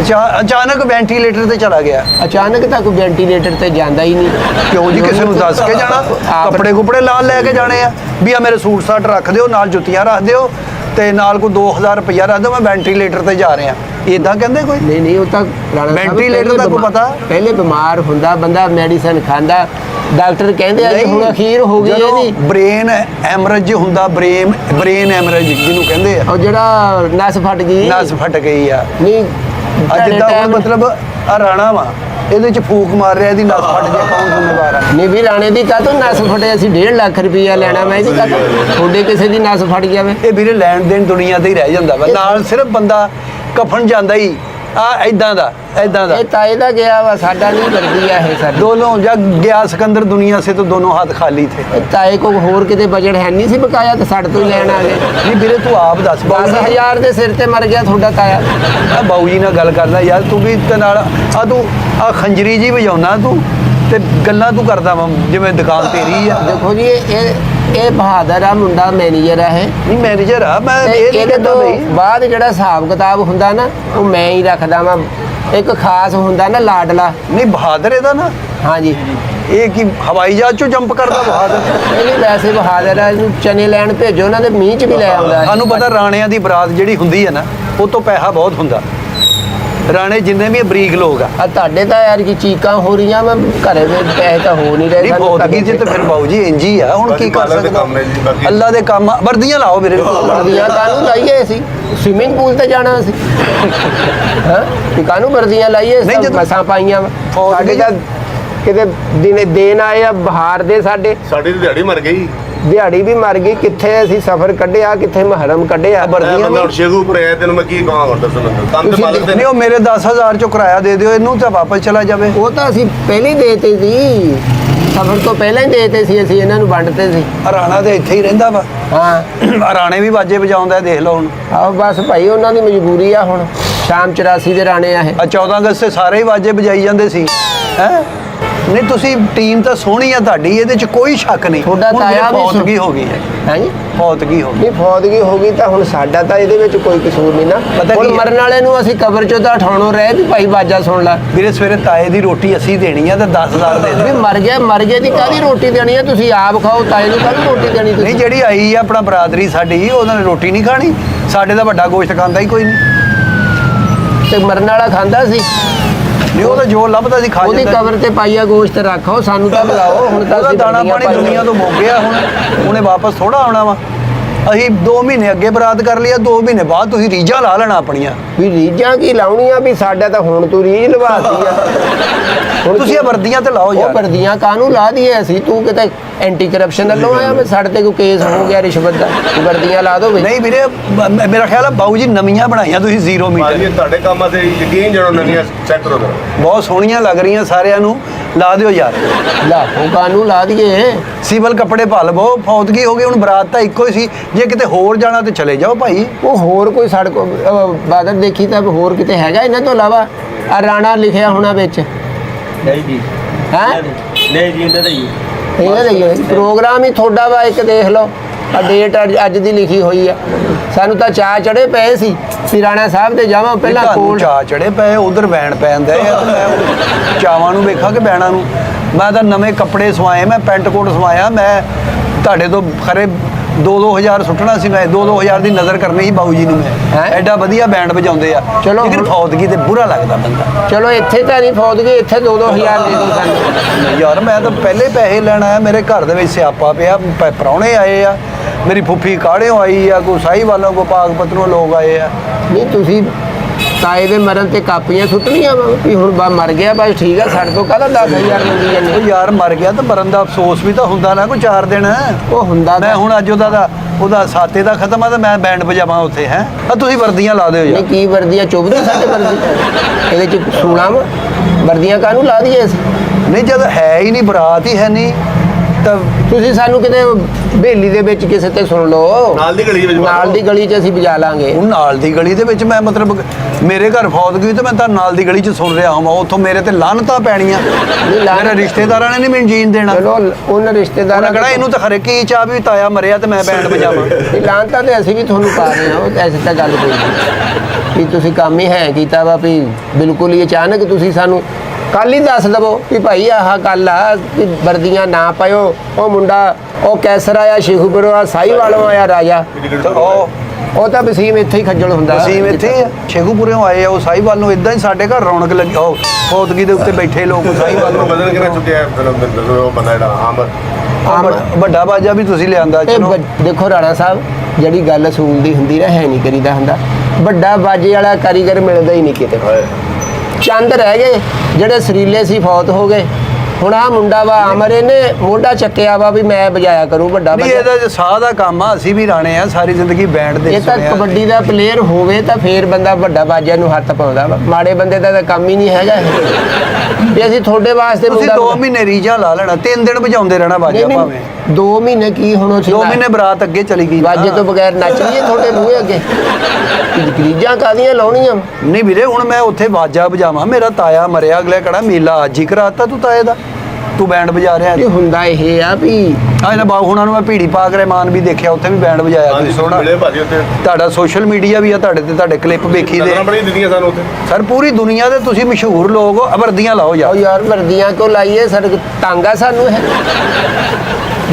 ਅਚਾ- ਅਚਾਨਕ ਵੈਂਟੀਲੇਟਰ ਤੇ ਚਲਾ ਗਿਆ। ਅਚਾਨਕ ਤਾਂ ਕੋਈ ਵੈਂਟੀਲੇਟਰ ਤੇ ਜਾਂਦਾ ਹੀ ਨਹੀਂ। ਕਿਉਂ ਜੀ ਕਿਸੇ ਨੂੰ ਦੱਸ ਕੇ ਜਾਣਾ। ਕੱਪੜੇ ਕੁਪੜੇ ਲਾਲ ਲੈ ਕੇ ਜਾਣੇ ਆ। ਵੀ ਆ ਮੇਰੇ ਸੂਟ ਸਾਟ ਰੱਖ ਦਿਓ ਨਾਲ ਜੁੱਤੀਆਂ ਰੱਖ ਦਿਓ। ਤੇ ਨਾਲ ਕੋਈ 2000 ਰੁਪਇਆ ਰੱਖ ਦਿਓ ਮੈਂ ਵੈਂਟੀਲੇਟਰ ਤੇ ਜਾ ਰਿਹਾ। ਇਦਾਂ ਕਹਿੰਦੇ ਕੋਈ? ਨਹੀਂ ਨਹੀਂ ਉਹ ਤਾਂ ਰਾਣਾ ਸਾਹਿਬ ਪਹਿਲੇ ਦਾ ਕੋਈ ਪਤਾ? ਪਹਿਲੇ ਬਿਮਾਰ ਹੁੰਦਾ ਬੰਦਾ ਮੈਡੀਸਨ ਖਾਂਦਾ। ਡਾਕਟਰ ਕਹਿੰਦੇ ਆ ਕਿ ਹੁਣ ਅਖੀਰ ਹੋ ਗਈ ਇਹਦੀ। ਬ੍ਰੇਨ ਐਮਰਜ ਹੁੰਦਾ ਬ੍ਰੇਨ ਬ੍ਰੇਨ ਐਮਰਜ ਜਿਹਨੂੰ ਕਹਿੰਦੇ ਆ। ਉਹ ਜਿਹੜਾ ਨਸ ਫਟ ਗਈ। ਨਸ ਫਟ ਗਈ ਆ। ਨਹੀਂ ਅੱਜ ਦਾ ਮਤਲਬ ਆ ਰਾਣਾ ਵਾ। ਇਹਦੇ ਚ ਫੂਕ ਮਾਰ ਰਿਹਾ ਇਹਦੀ ਨਸ ਫਟ ਜੇ ਕੌਣ ਜ਼ਿੰਮੇਵਾਰ ਆ ਨਹੀਂ ਵੀ ਰਾਣੇ ਦੀ ਕਾਹਤੋਂ ਨਸ ਫਟੇ? ਅਸੀਂ 1.5 ਲੱਖ ਰੁਪਈਆ ਲੈਣਾ ਮੈਂ ਇਹਦੀ ਕਾਹਤੋਂ? ਤੁਹਾਡੇ ਕਿਸੇ ਦੀ ਨਸ ਫਟ ਜਾਵੇ ਇਹ ਵੀਰੇ ਲੈਣ ਦੇਣ ਦੁਨੀਆ ਤੇ ਹੀ ਰਹਿ ਜਾਂਦਾ ਵਾ। ਨਾਲ ਸਿਰਫ ਬੰਦਾ ਕਫਨ ਜਾਂਦਾ ਹੀ। ਆ ਐਦਾਂ ਦਾ ਐਦਾਂ ਦਾ। ਇਹ ਤਾਏ ਦਾ ਗਿਆ ਵਾ ਸਾਡਾ ਨਹੀਂ ਵਰਗੀ ਆ ਇਹ ਸਾਡੀ। ਦੋਨੋਂ ਜਗ ਗਿਆ ਸਿਕੰਦਰ ਦੁਨੀਆ ਸੇ ਤੋਂ ਦੋਨੋਂ ਹੱਥ ਖਾਲੀ ਥੇ। ਇਹ ਤਾਏ ਹੋਰ ਕਿਤੇ ਬਜਟ ਹੈ ਨਹੀਂ ਸੀ ਬਕਾਇਆ ਤੇ ਸਾਡੇ ਤੋਂ ਲੈਣ ਆ ਗਏ। ਨਹੀਂ ਵੀਰੇ ਤੂੰ ਆਪ ਦੱਸ 10000 ਦੇ ਸਿਰ ਤੇ ਮਰ ਗਿਆ ਤੁਹਾਡਾ ਤਾਇਆ। ਆ ਬਾਊ ਜੀ ਨਾਲ ਗੱਲ ਕਰਦਾ ਯਾਰ ਤੂੰ ਵੀ ਤੇ ਨਾਲ ਆ ਤੂੰ ਆ ਖੰਜਰੀ ਜੀ ਵਜਾਉਂਦਾ ਤੂੰ ਤੇ ਗੱਲਾਂ ਤੂੰ ਕਰਦਾ ਵਾ ਜਿਵੇਂ ਦੁਕਾਨ ਤੇਰੀ ਆ। ਦੇਖੋ ਜੀ ਇਹ ਇਹ- ਬਹਾਦਰ ਆ ਮੁੰਡਾ ਮੈਨੇਜਰ ਆ ਇਹ। ਨਹੀਂ ਮੈਨੇਜਰ ਆ ਮੈਂ ਤੇ ਇਹ ਨਹੀਂ ਇਹਦੇ ਕਹਿੰਦਾ ਤੋਂ ਬਈ। ਬਾਅਦ ਜਿਹੜਾ ਹਿਸਾਬ ਕਿਤਾਬ ਹੁੰਦਾ ਨਾ ਉਹ ਮੈਂ ਹੀ ਰੱਖਦਾ ਵਾਂ। ਇੱਕ ਖਾਸ ਹੁੰਦਾ ਨਾ ਲਾਡਲਾ। ਨਹੀਂ ਬਹਾਦਰ ਇਹਦਾ ਨਾ। ਹਾਂਜੀ। ਇਹ ਕੀ ਹਵਾਈ ਜਹਾਜ਼ ਚੋਂ ਜੰਪ ਕਰਦਾ ਬਹਾਦਰ? ਇਹ ਨਹੀਂ ਵੈਸੇ ਬਹਾਦਰ ਆ ਇਹਨੂੰ ਚਨੇ ਲੈਣ ਭੇਜੋ ਉਹਨਾਂ ਦੇ ਮੀਂਹ ਚ ਵੀ ਲੈ ਆਉਂਦਾ। ਇਹ। ਸਾਨੂੰ ਪਤਾ ਰਾਣਿਆਂ ਦੀ ਬਰਾਤ ਜਿਹੜੀ ਹੁੰਦੀ ਹੈ ਨਾ ਉਹ ਤੋਂ ਪੈਸਾ ਬਹੁਤ ਹੁੰਦਾ। ਰਾਣੇ ਜਿੰਨੇ ਵੀ ਬਰੀਕ ਲੋਕ ਆ। ਆ ਤੁਹਾਡੇ ਤਾਂ ਯਾਰ ਕੀ ਚੀਕਾਂ ਹੋ ਰਹੀਆਂ ਮੈਂ ਘਰੇ ਵਿੱਚ ਪੈਸੇ ਤਾਂ ਹੋ ਨਹੀਂ ਰਹੇ ਨਹੀਂ ਸਾਨੂੰ ਫੌਤਗੀ ਚ ਤੇ ਫਿਰ ਬਾਊ ਜੀ ਇੰਜ ਹੀ ਆ। ਹੁਣ ਕੀ ਕਰ ਦੇ ਸਕਦਾ? ਕੰਮ ਹੈ ਜੀ, ਬਾਕੀ- ਅੱਲਾ ਦੇ ਕੰਮ ਆ। ਵਰਦੀਆਂ ਲਾਓ ਵੀਰੇ ਵਰਦੀਆਂ ਕਾਹਨੂੰ ਲਾਈਏ ਅਸੀਂ? ਸਵਿਮਿੰਗ ਪੂਲ ਤੇ ਜਾਣਾ ਅਸੀਂ। ਹਾਂ? ਕਿ ਕਾਹਨੂੰ ਵਰਦੀਆਂ ਲਾਈਏ? ਸਭ ਜਦੋਂ- ਮਸਾਂ ਪਾਈਆਂ। ਸਾਡੇ ਦੀ- ਤਾਂ ਕਿਤੇ ਦਿਨੇ ਦੇਣ ਆਏ ਆ ਬਹਾਰ ਦੇ ਸਾਡੇ। ਸਾਡੀ ਤਾਂ ਦਿਹਾੜੀ ਮਰ ਗਈ। ਦਿਹਾੜੀ ਵੀ ਮਰ ਗਈ ਕਿੱਥੇ ਅਸੀਂ ਸਫ਼ਰ ਕੱਢਿਆ ਕਿੱਥੇ ਮਹਰਮ ਕੱਢਿਆ? ਵਰਦੀਆਂ ਬੰਦਾ ਹੁਣ ਵੀ ਸ਼ੇਖੂਪੁਰ ਆਇਆ ਤੈਨੂੰ ਮੈਂ ਕੀ ਕਹਾਂ ਹੋਰ ਦੱਸੋ ਮੈਨੂੰ? ਤੇ ਤੁਸੀਂ ਮਾਲਕ ਦੇ ਨਹੀਂ ਉਹ ਮੇਰੇ 10000 ਚੋਂ ਕਿਰਾਇਆ ਦੇ ਦਿਓ ਇਹਨੂੰ ਤਾਂ ਵਾਪਸ ਚਲਾ ਜਾਵੇ। ਉਹ ਤਾਂ ਅਸੀਂ ਪਹਿਲੇ ਹੀ ਦੇਤੇ ਸੀ। ਸਫ਼ਰ ਤੋਂ ਪਹਿਲਾਂ ਹੀ ਦੇਤੇ ਸੀ ਅਸੀਂ ਇਹਨਾਂ ਨੂੰ ਵੰਡਤੇ ਸੀ। ਰਾਣਾ ਤੇ ਇੱਥੇ ਹੀ ਰਹਿੰਦਾ ਵਾ। ਹਾਂ। ਰਾਣੇ ਵੀ ਬਾਜੇ ਵਜਾਉਂਦਾ ਹੈ, ਦੇਖ ਲਓ ਹੁਣ। ਆਹ ਬਸ ਭਾਈ ਉਹਨਾਂ ਦੀ ਮਜਬੂਰੀ ਆ ਹੁਣ। ਸ਼ਾਮ 84 ਦੇ ਰਾਣੇ ਆ ਇਹ। ਆ 14 ਅਗਸਤ ਤੇ ਸਾਰੇ ਹੀ ਬਾਜੇ ਵਜਾਈ ਜਾਂਦੇ ਸੀ। ਹੈ? ਨਹੀਂ ਤੁਸੀਂ ਟੀਮ ਤਾਂ ਸੋਹਣੀ ਆ ਤੁਹਾਡੀ ਇਹਦੇ ਚ ਕੋਈ ਸ਼ੱਕ ਨਹੀਂ। ਤੁਹਾਡਾ ਹੁਣ ਤਾਇਆ ਵੀ ਸੋ- ਫੌਤਗੀ ਹੋ ਗਈ ਹੈ? ਹਾਂਜੀ ਫੌਤਗੀ ਹੋ ਗਈ? ਨਹੀਂ ਫੌਤਗੀ ਹੋ ਗਈ ਤਾਂ ਹੁਣ ਸਾਡਾ ਤਾਂ ਇਹਦੇ ਵਿੱਚ ਕੋਈ ਕਸੂਰ ਨਹੀਂ ਨਾ। ਹੁਣ ਕੀ ਹੈ? ਮਰਨ ਵਾਲੇ ਨੂੰ ਅਸੀਂ ਕਬਰ ਚੋਂ ਤਾਂ ਉਠਾਉਣੋਂ ਰਹੇ ਵੀ ਭਾਈ ਬਾਜਾ ਸੁਣ ਲੈ। ਵੀਰੇ ਸਵੇਰੇ ਤਾਏ ਦੀ ਰੋਟੀ ਅਸੀਂ ਦੇਣੀ ਆ ਤੇ 10000 ਦੇ ਦੇ ਵੀ ਮਰ ਗਿਆ ਮਰ ਗਿਆ ਦੀ ਕਾਹਦੀ ਰੋਟੀ ਦੇਣੀ ਹੈ ਤੁਸੀਂ ਆਪ ਖਾਓ ਤਾਏ ਨੂੰ ਕਾਹਦੀ ਰੋਟੀ ਦੇਣੀ ਨਹੀਂ ਤੁਸੀਂ ਜਿਹੜੀ ਆਈ ਆ ਆਪਣਾ ਬਰਾਦਰੀ ਸਾਡੀ ਉਹਨਾਂ ਨੇ ਰੋਟੀ ਨਹੀਂ ਖਾਣੀ। ਸਾਡੇ ਦਾ ਵੱਡਾ ਗੋਸ਼ਤ ਖਾਂਦਾ ਹੀ ਕੋਈ ਨਹੀਂ। ਤੇ ਮਰਨ ਵਾਲਾ ਖਾਂਦਾ ਸੀ? ਨਹੀਂ ਉਹ ਤਾਂ ਜੋ ਲੱਭਦਾ ਸੀ ਖਾ ਉਹਦੀ ਜਾਂਦਾ ਕਬਰ ਤੇ ਪਾਈਆ ਗੋਸ਼ਤ ਰੱਖੋ ਸਾਨੂੰ ਤਾਂ ਬੁਲਾਓ ਹੁਣ ਤਾਂ ਉਹਦਾ ਅਸੀਂ ਦਾਣਾ ਪਾਣੀ। ਦੁਨੀਆ ਤੋਂ ਮੁੱਕ ਗਿਆ ਹੁਣ। ਉਹਨੇ ਵਾਪਸ ਥੋੜਾ ਆਉਣਾ ਵਾ। ਅਸੀਂ 2 ਮਹੀਨੇ ਅੱਗੇ ਬਰਾਤ ਕਰ ਲਿਆ 2 ਮਹੀਨੇ ਬਾਅਦ ਤੁਸੀਂ ਰੀਝਾਂ ਲਾ ਲੈਣਾ ਆਪਣੀਆਂ। ਵੀ ਰੀਝਾਂ ਕੀ ਲਾਉਣੀਆਂ? ਵੀ ਸਾਡਾ ਤਾਂ ਹੁਣ ਤੂੰ ਰੀਝ ਲਵਾਤੀ ਆ। ਹੁਣ ਤੁਸੀਂ ਇਹ ਵਰਦੀਆਂ ਤੇ ਲਾਓ ਉਹ ਯਾਰ। ਵਰਦੀਆਂ ਕਾਹਨੂੰ ਲਾ ਦਈਏ ਅਸੀਂ? ਤੂੰ ਕਿਤੇ ਐਂਟੀ ਕਰਪਸ਼ਨ ਵੱਲੋਂ ਆਇਆ ਮੈਂ ਸਾਡੇ ਤੇ ਕੋਈ ਕੇਸ ਹੋ ਗਿਆ ਰਿਸ਼ਵਤ ਦਾ? ਤੂੰ ਵਰਦੀਆਂ ਲਾ ਦੋ ਬਈ ਨਹੀਂ ਵੀਰੇ ਮ- ਮੇਰਾ ਖਿਆਲ ਆ ਬਾਊ ਜੀ ਨਵੀਆਂ ਬਣਾਈਆਂ ਤੁਸੀਂ 0 ਭਾਜੀ ਮੀਟਰ। ਇਹ ਤੁਹਾਡੇ ਕੰਮਾਂ ਤੇ ਯਕੀਨ ਜਣੋ ਨਵੀਆਂ ਚੈੱਕ ਕਰੋ ਜਰਾ। ਬਹੁਤ ਸੋਹਣੀਆਂ ਲੱਗ ਰਹੀਆਂ ਸਾਰਿਆਂ ਨੂੰ। ਲਾ ਦਿਓ ਯਾਰ। ਲਾ ਉਹ ਕਾਹਨੂੰ ਲਾ ਦਈਏ? ਸਿਵਲ ਕੱਪੜੇ ਪਾ ਲਵੋ। ਫੌਤਗੀ ਹੋ ਗਈ ਹੁਣ ਬਰਾਤ ਤਾਂ ਇੱਕੋ ਹੀ ਸੀ। ਜੇ ਕਿਤੇ ਹੋਰ ਜਾਣਾ ਤੇ ਚਲੇ ਜਾਓ ਭਾਈ। ਉਹ ਹੋਰ ਕੋਈ ਸਾਡੇ ਕੋਲ ਅਹ, ਬਾਦਲ ਦੇਖੀ ਤਾਂ ਹੋਰ ਕਿਤੇ ਹੈਗਾ ਇਹਨਾਂ ਤੋਂ ਇਲਾਵਾ? ਆ ਰਾਣਾ ਲਿਖਿਆ ਹੋਣਾ ਵਿੱਚ। ਨਹੀਂ ਜੀ। ਹੈ? ਨਹੀਂ ਜੀ। ਇਹਨਾਂ ਦਾ ਹੀ ਇਹਨਾਂ ਦਾ ਹੀ ਹੈ। ਪ੍ਰੋਗਰਾਮ ਹੀ ਤੁਹਾਡਾ ਵਾ ਇੱਕ ਦੇਖ ਲਓ। ਆ ਡੇਟ ਅੱਜ ਦੀ ਲਿਖੀ ਹੋਈ ਆ। ਸਾਨੂੰ ਤਾਂ ਚਾਹ ਚੜੇ ਪਏ ਸੀ ਵੀ ਰਾਣਾ ਸਾਹਿਬ ਤੇ ਜਾਵਾਂ ਪਹਿਲਾਂ ਕੋਲ। ਚਾ ਚੜੇ ਪਏ ਉਧਰ ਬੈਣ ਪੈਂਦਾ ਆ। ਮੈਂ ਚਾਵਾਂ ਨੂੰ ਵੇਖਾਂ ਕਿ ਬੈਣਾ ਨੂੰ। ਮੈਂ ਤਾਂ ਨਵੇਂ ਕੱਪੜੇ ਸਵਾਏ ਮੈਂ ਪੈਂਟ ਕੋਟ ਸਵਾਇਆ ਮੈਂ ਤੁਹਾਡੇ ਤੋਂ ਖਰੇ 2-2000 ਸੁੱਟਣਾ ਸੀ ਮੈਂ 2-2000 ਦੀ ਨਜ਼ਰ ਕਰਨੀ ਸੀ ਬਾਊ ਜੀ ਨੂੰ ਮੈਂ। ਹੈਂ? ਐਡਾ ਵਧੀਆ ਬੈਂਡ ਵਜਾਉਂਦੇ ਆ। ਚਲੋ ਲੇਕਿਨ ਫੌਤਗੀ ਤੇ ਬੁਰਾ ਲੱਗਦਾ ਬੰਦਾ। ਚਲੋ ਇੱਥੇ ਤਾਂ ਨਹੀਂ ਫੌਜ ਗਏ ਇੱਥੇ 2-2000 ਦੇ ਦਿਓ ਸਾਨੂੰ। ਯਾਰ ਮੈਂ ਤਾਂ ਪਹਿਲੇ ਪੈਸੇ ਲੈਣ ਆਇਆ ਮੇਰੇ ਘਰ ਦੇ ਵਿੱਚ ਸਿਆਪਾ ਪਿਆ ਪ- ਪ੍ਰਾਹੁਣੇ ਆਏ ਆ ਮੇਰੀ ਫੁੱਫੀ ਕਾੜਿਓ ਆਈ ਆ ਕੋਈ ਸਾਈ ਵਾਲੋਂ ਕੋ ਪਾਕ ਪਤਰੋਂ ਲੋਕ ਆਏ ਆ। ਨਹੀਂ ਤੁਸੀਂ ਤਾਏ ਦੇ ਮਰਨ ਤੇ ਕਾਪੀਆਂ ਸੁੱਟਣੀਆਂ ਵਾ ਵੀ ਹੁਣ ਬਾ ਮਰ ਗਿਆ ਬਸ ਠੀਕ ਆ ਸਾਡੇ ਤੋਂ ਕਾਹਦਾ 10000 ਮੰਗੀ ਉਹ ਜਾਂਦੇ ਯਾਰ ਮਰ ਗਿਆ ਤਾਂ ਮਰਨ ਦਾ ਅਫਸੋਸ ਵੀ ਤਾਂ ਹੁੰਦਾ ਨਾ ਕੋਈ ਚਾਰ ਦਿਨ। ਉਹ ਹੁੰਦਾ ਮੈਂ ਹੁਣ ਅੱਜ ਉਹਦਾ ਦਾ ਉਹਦਾ ਸਾਤੇ ਦਾ ਖਤਮ ਆ ਤੇ ਮੈਂ ਬੈਂਡ ਵਜਾਵਾਂ ਉੱਥੇ ਹੈ। ਆ ਤੁਸੀਂ ਵਰਦੀਆਂ ਲਾ ਦਿਓ ਨਹੀਂ ਯਾਰ। ਕੀ ਵਰਦੀਆਂ? ਚੁੱਭਦੀ ਸਾਡੇ ਵਰਦੀ ਇਹਦੇ ਚ ਸੂਣਾ ਵਾ। ਵਰਦੀਆਂ ਕਾਹਨੂੰ ਲਾ ਦਈਏ ਅਸੀਂ? ਨਹੀਂ ਜਦ ਹੈ ਹੀ ਨਹੀਂ ਬਰਾਤ ਹੀ ਹੈ ਨਹੀਂ। ਤਾਂ ਤੁਸੀਂ ਸਾਨੂੰ ਕਿਤੇ ਬੇਲੀ ਦੇ ਵਿੱਚ ਕਿਸੇ ਤੇ ਸੁਣ ਲਓ। ਨਾਲ ਦੀ ਗਲੀ ਵਿੱਚ ਨਾਲ। ਦੀ ਗਲੀ 'ਚ ਅਸੀਂ ਵਜਾ ਲਾਂਗੇ। ਉਹ ਨਾਲ ਦੀ ਗਲੀ ਦੇ ਵਿੱਚ ਮੈਂ ਮਤਲਬ ਮੇਰੇ ਘਰ ਫੌਤ ਗਈ ਤੇ ਮੈਂ ਤਾਂ ਨਾਲ ਦੀ ਗਲੀ 'ਚ ਸੁਣ ਰਿਹਾ ਹਾਂ। ਉੱਥੋਂ ਮੇਰੇ ਤੇ ਲਾਹਨਤਾਂ ਪੈਣੀਆਂ। ਲਾਹਨਤ- ਮੇਰੇ ਰਿਸ਼ਤੇਦਾਰਾਂ ਨੇ ਨਹੀਂ ਮੈਨੂੰ ਜੀਣ ਦੇਣਾ। ਚਲੋ ਉਹਨਾਂ ਰਿਸ਼ਤੇਦਾਰਾਂ ਉਹਨਾਂ ਕਹਣਾ ਇਹਨੂੰ ਤਾਂ ਖਰੇ ਕੀ ਚਾਹ ਵੀ ਤਾਇਆ ਮਰਿਆ ਤੇ ਮੈਂ ਬੈਂਡ ਵਜਾਵਾਂ ਇਹ ਲਾਂਤਾ ਤੇ ਅਸੀਂ ਵੀ ਤੁਹਾਨੂੰ ਪਾ ਰਹੇ ਹਾਂ। ਉਹ ਐਸੀ ਤਾਂ ਗੱਲ ਕੋਈ ਨਹੀਂ। ਵੀ ਤੁਸੀਂ ਕੰਮ ਹੀ ਹੈ ਕੀਤਾ ਵਾ ਵੀ ਬਿਲਕੁਲ ਹੀ ਅਚਾਨਕ ਤੁਸੀਂ ਸਾਨੂੰ ਕੱਲ ਹੀ ਦੱਸ ਦਵੋ ਵੀ ਭਾਈ ਆਹ ਗੱਲ ਆ ਵੀ ਵਰਦੀਆਂ ਨਾ ਪਾਇਓ। ਉਹ ਮੁੰਡਾ ਉਹ ਕੈਸਰ ਆਇਆ ਸ਼ੇਖੂਪੁਰੋਂ ਆ ਸਾਈ ਵਾਲੋਂ ਆਇਆ ਰਾਜਾ। ਉਹ ਉਹ ਤਾਂ ਵਸੀਮ ਇੱਥੇ ਹੀ ਖੱਜਲ ਹੁੰਦਾ। ਵਸੀਮ ਇੱਥੇ ਆ ਸ਼ੇਖੂਪੁਰਿਓਂ ਆਏ ਆ ਉਹ ਸਾਈਵਾਲ ਨੂੰ ਇਦਾਂ ਹੀ ਸਾਡੇ ਘਰ ਰੌਣਕ ਲੱਗੀ ਉਹ ਫੌਤਗੀ ਦੇ ਉੱਤੇ ਬੈਠੇ ਲੋਕ ਸਾਈਵਾਲ ਨੂੰ। ਨੂੰ ਬਦਲ ਕਿਹਨਾਂ ਚੁੱਕਿਆ ਫਿਲਮ ਉਹ ਬੰਦਾ ਜਿਹੜਾ ਆਮਰ ਉਹ ਵੱਡ- ਬਾਜਾ ਵੀ ਤੁਸੀਂ ਲਿਆਂਦਾ ਚਲੋ। ਦੇਖੋ ਰਾਣਾ ਸਾਹਿਬ ਜਿਹੜੀ ਗੱਲ ਅਸੂਲ ਦੀ ਹੁੰਦੀ ਨਾ ਹੈ ਨਹੀਂ ਕਰੀਦਾ ਹੁੰਦਾ। ਵੱਡਾ ਬਾਜੇ ਵਾਲਾ ਕਾਰੀਗਰ ਮਿਲਦਾ ਹੀ ਨਹੀਂ ਕਿਤੇ। ਚੰਦ ਰਹਿ ਗਏ ਜਿਹੜੇ ਸਰੀਲੇ ਸੀ ਫੌਤ ਹੋ ਗਏ। ਹੁਣ ਆ ਮੁੰਡਾ ਵਾ ਅਮਰ ਇਹਨੇ ਮੋਢਾ ਚੱਕਿਆ ਵਾ ਵੀ ਮੈਂ ਵਜਾਇਆ ਕਰੂੰ ਵੱਡਾ ਨਹੀਂ ਇਹਦਾ ਜੇ ਸਾਹ ਦਾ ਕੰਮ ਆ ਅਸੀਂ ਵੀ ਰਾਣੇ ਆ ਸਾਰੀ ਜ਼ਿੰਦਗੀ ਬੈਂਡ ਦੇ ਇਹ ਤਾਂ ਸੁਣਿਆ। ਕਬੱਡੀ ਦਾ ਪਲੇਅਰ ਹੋਵੇ ਤਾਂ ਫੇਰ ਬੰਦਾ ਵੱਡਾ ਬਾਜਿਆਂ ਨੂੰ ਹੱਥ ਪਾਉਂਦਾ ਵਾ। ਮਾੜੇ ਬੰਦੇ ਦਾ ਤਾਂ ਕੰਮ ਹੀ ਨਹੀਂ ਹੈਗਾ। ਇਹ। ਵੀ ਅਸੀਂ ਤੁਹਾਡੇ ਵਾਸਤੇ ਤੁਸੀਂ ਮੁੰਡਾ- 2 ਮਹੀਨੇ ਰੀਜਾਂ ਲਾ ਲੈਣਾ 3 ਦਿਨ ਵਜਾਉਂਦੇ ਰਹਿਣਾ ਬਾਜਾ ਨਹੀਂ ਭਾਵੇਂ। ਨਹੀਂ ਦੋ ਮਹੀਨੇ ਕੀ ਹੁਣ ਅਸੀਂ 2 ਮਹੀਨੇ ਬਰਾਤ ਅੱਗੇ ਚਲੀ ਗਈ। ਨਾ। ਬਾਜੇ ਤੋਂ ਬਗੈਰ ਨੱਚ ਲਈਏ ਤੁਹਾਡੇ ਬੂਹੇ ਅੱਗੇ। ਗਰੀਜਾਂ ਕਾਦੀਆਂ ਲਾਉਣੀਆਂ? ਨਹੀਂ ਵੀਰੇ ਹੁਣ ਮੈਂ ਉੱਥੇ ਬਾਜਾ ਵਜਾਵਾਂ ਮੇਰਾ ਤਾਇਆ ਮਰਿਆ ਅਗਲੇ ਕਹਣਾ ਮੇਲਾ ਅੱਜ ਹੀ ਕਰਾਤਾ ਤੂੰ ਤਾਏ ਦਾ। ਤੂੰ ਬੈਂਡ ਵਜਾ ਰਿਹਾ ਇਹ ਹੁੰਦਾ ਇਹ ਆ ਵੀ ਆ ਇਹਨਾਂ ਬਾਹੂ ਹੁਣਾਂ ਨੂੰ ਮੈਂ ਭੀੜੀ ਪਾਕ ਰਹਿਮਾਨ ਵੀ ਦੇਖਿਆ ਉੱਥੇ ਵੀ ਬੈਂਡ ਵਜਾਇਆ ਤੁਸੀਂ ਸੋਹਣਾ। ਮਿਲੇ ਭਾਜੀ ਤੁਹਾਡਾ ਸੋਸ਼ਲ ਮੀਡੀਆ ਵੀ ਆ ਤੁਹਾਡੇ ਤੇ ਤੁਹਾਡੇ ਕਲਿੱਪ ਵੇਖੀ ਦੇ। ਨਜ਼ਰਾਂ ਬੜੀ ਦਿੱਤੀਆਂ ਸਾਨੂੰ ਉੱਥੇ। ਸਰ ਪੂਰੀ ਦੁਨੀਆ ਦੇ ਤੁਸੀਂ ਮਸ਼ਹੂਰ ਲੋਕ ਹੋ ਅਵਰਦੀਆਂ ਲਾਓ ਉਹ ਯਾਰ ਯਾਰ ਵਰਦੀਆਂ ਕਿਉਂ ਲਾਈਏ? ਸੜਕ ਟਾਂਗਾ ਸਾਨੂੰ ਇਹ।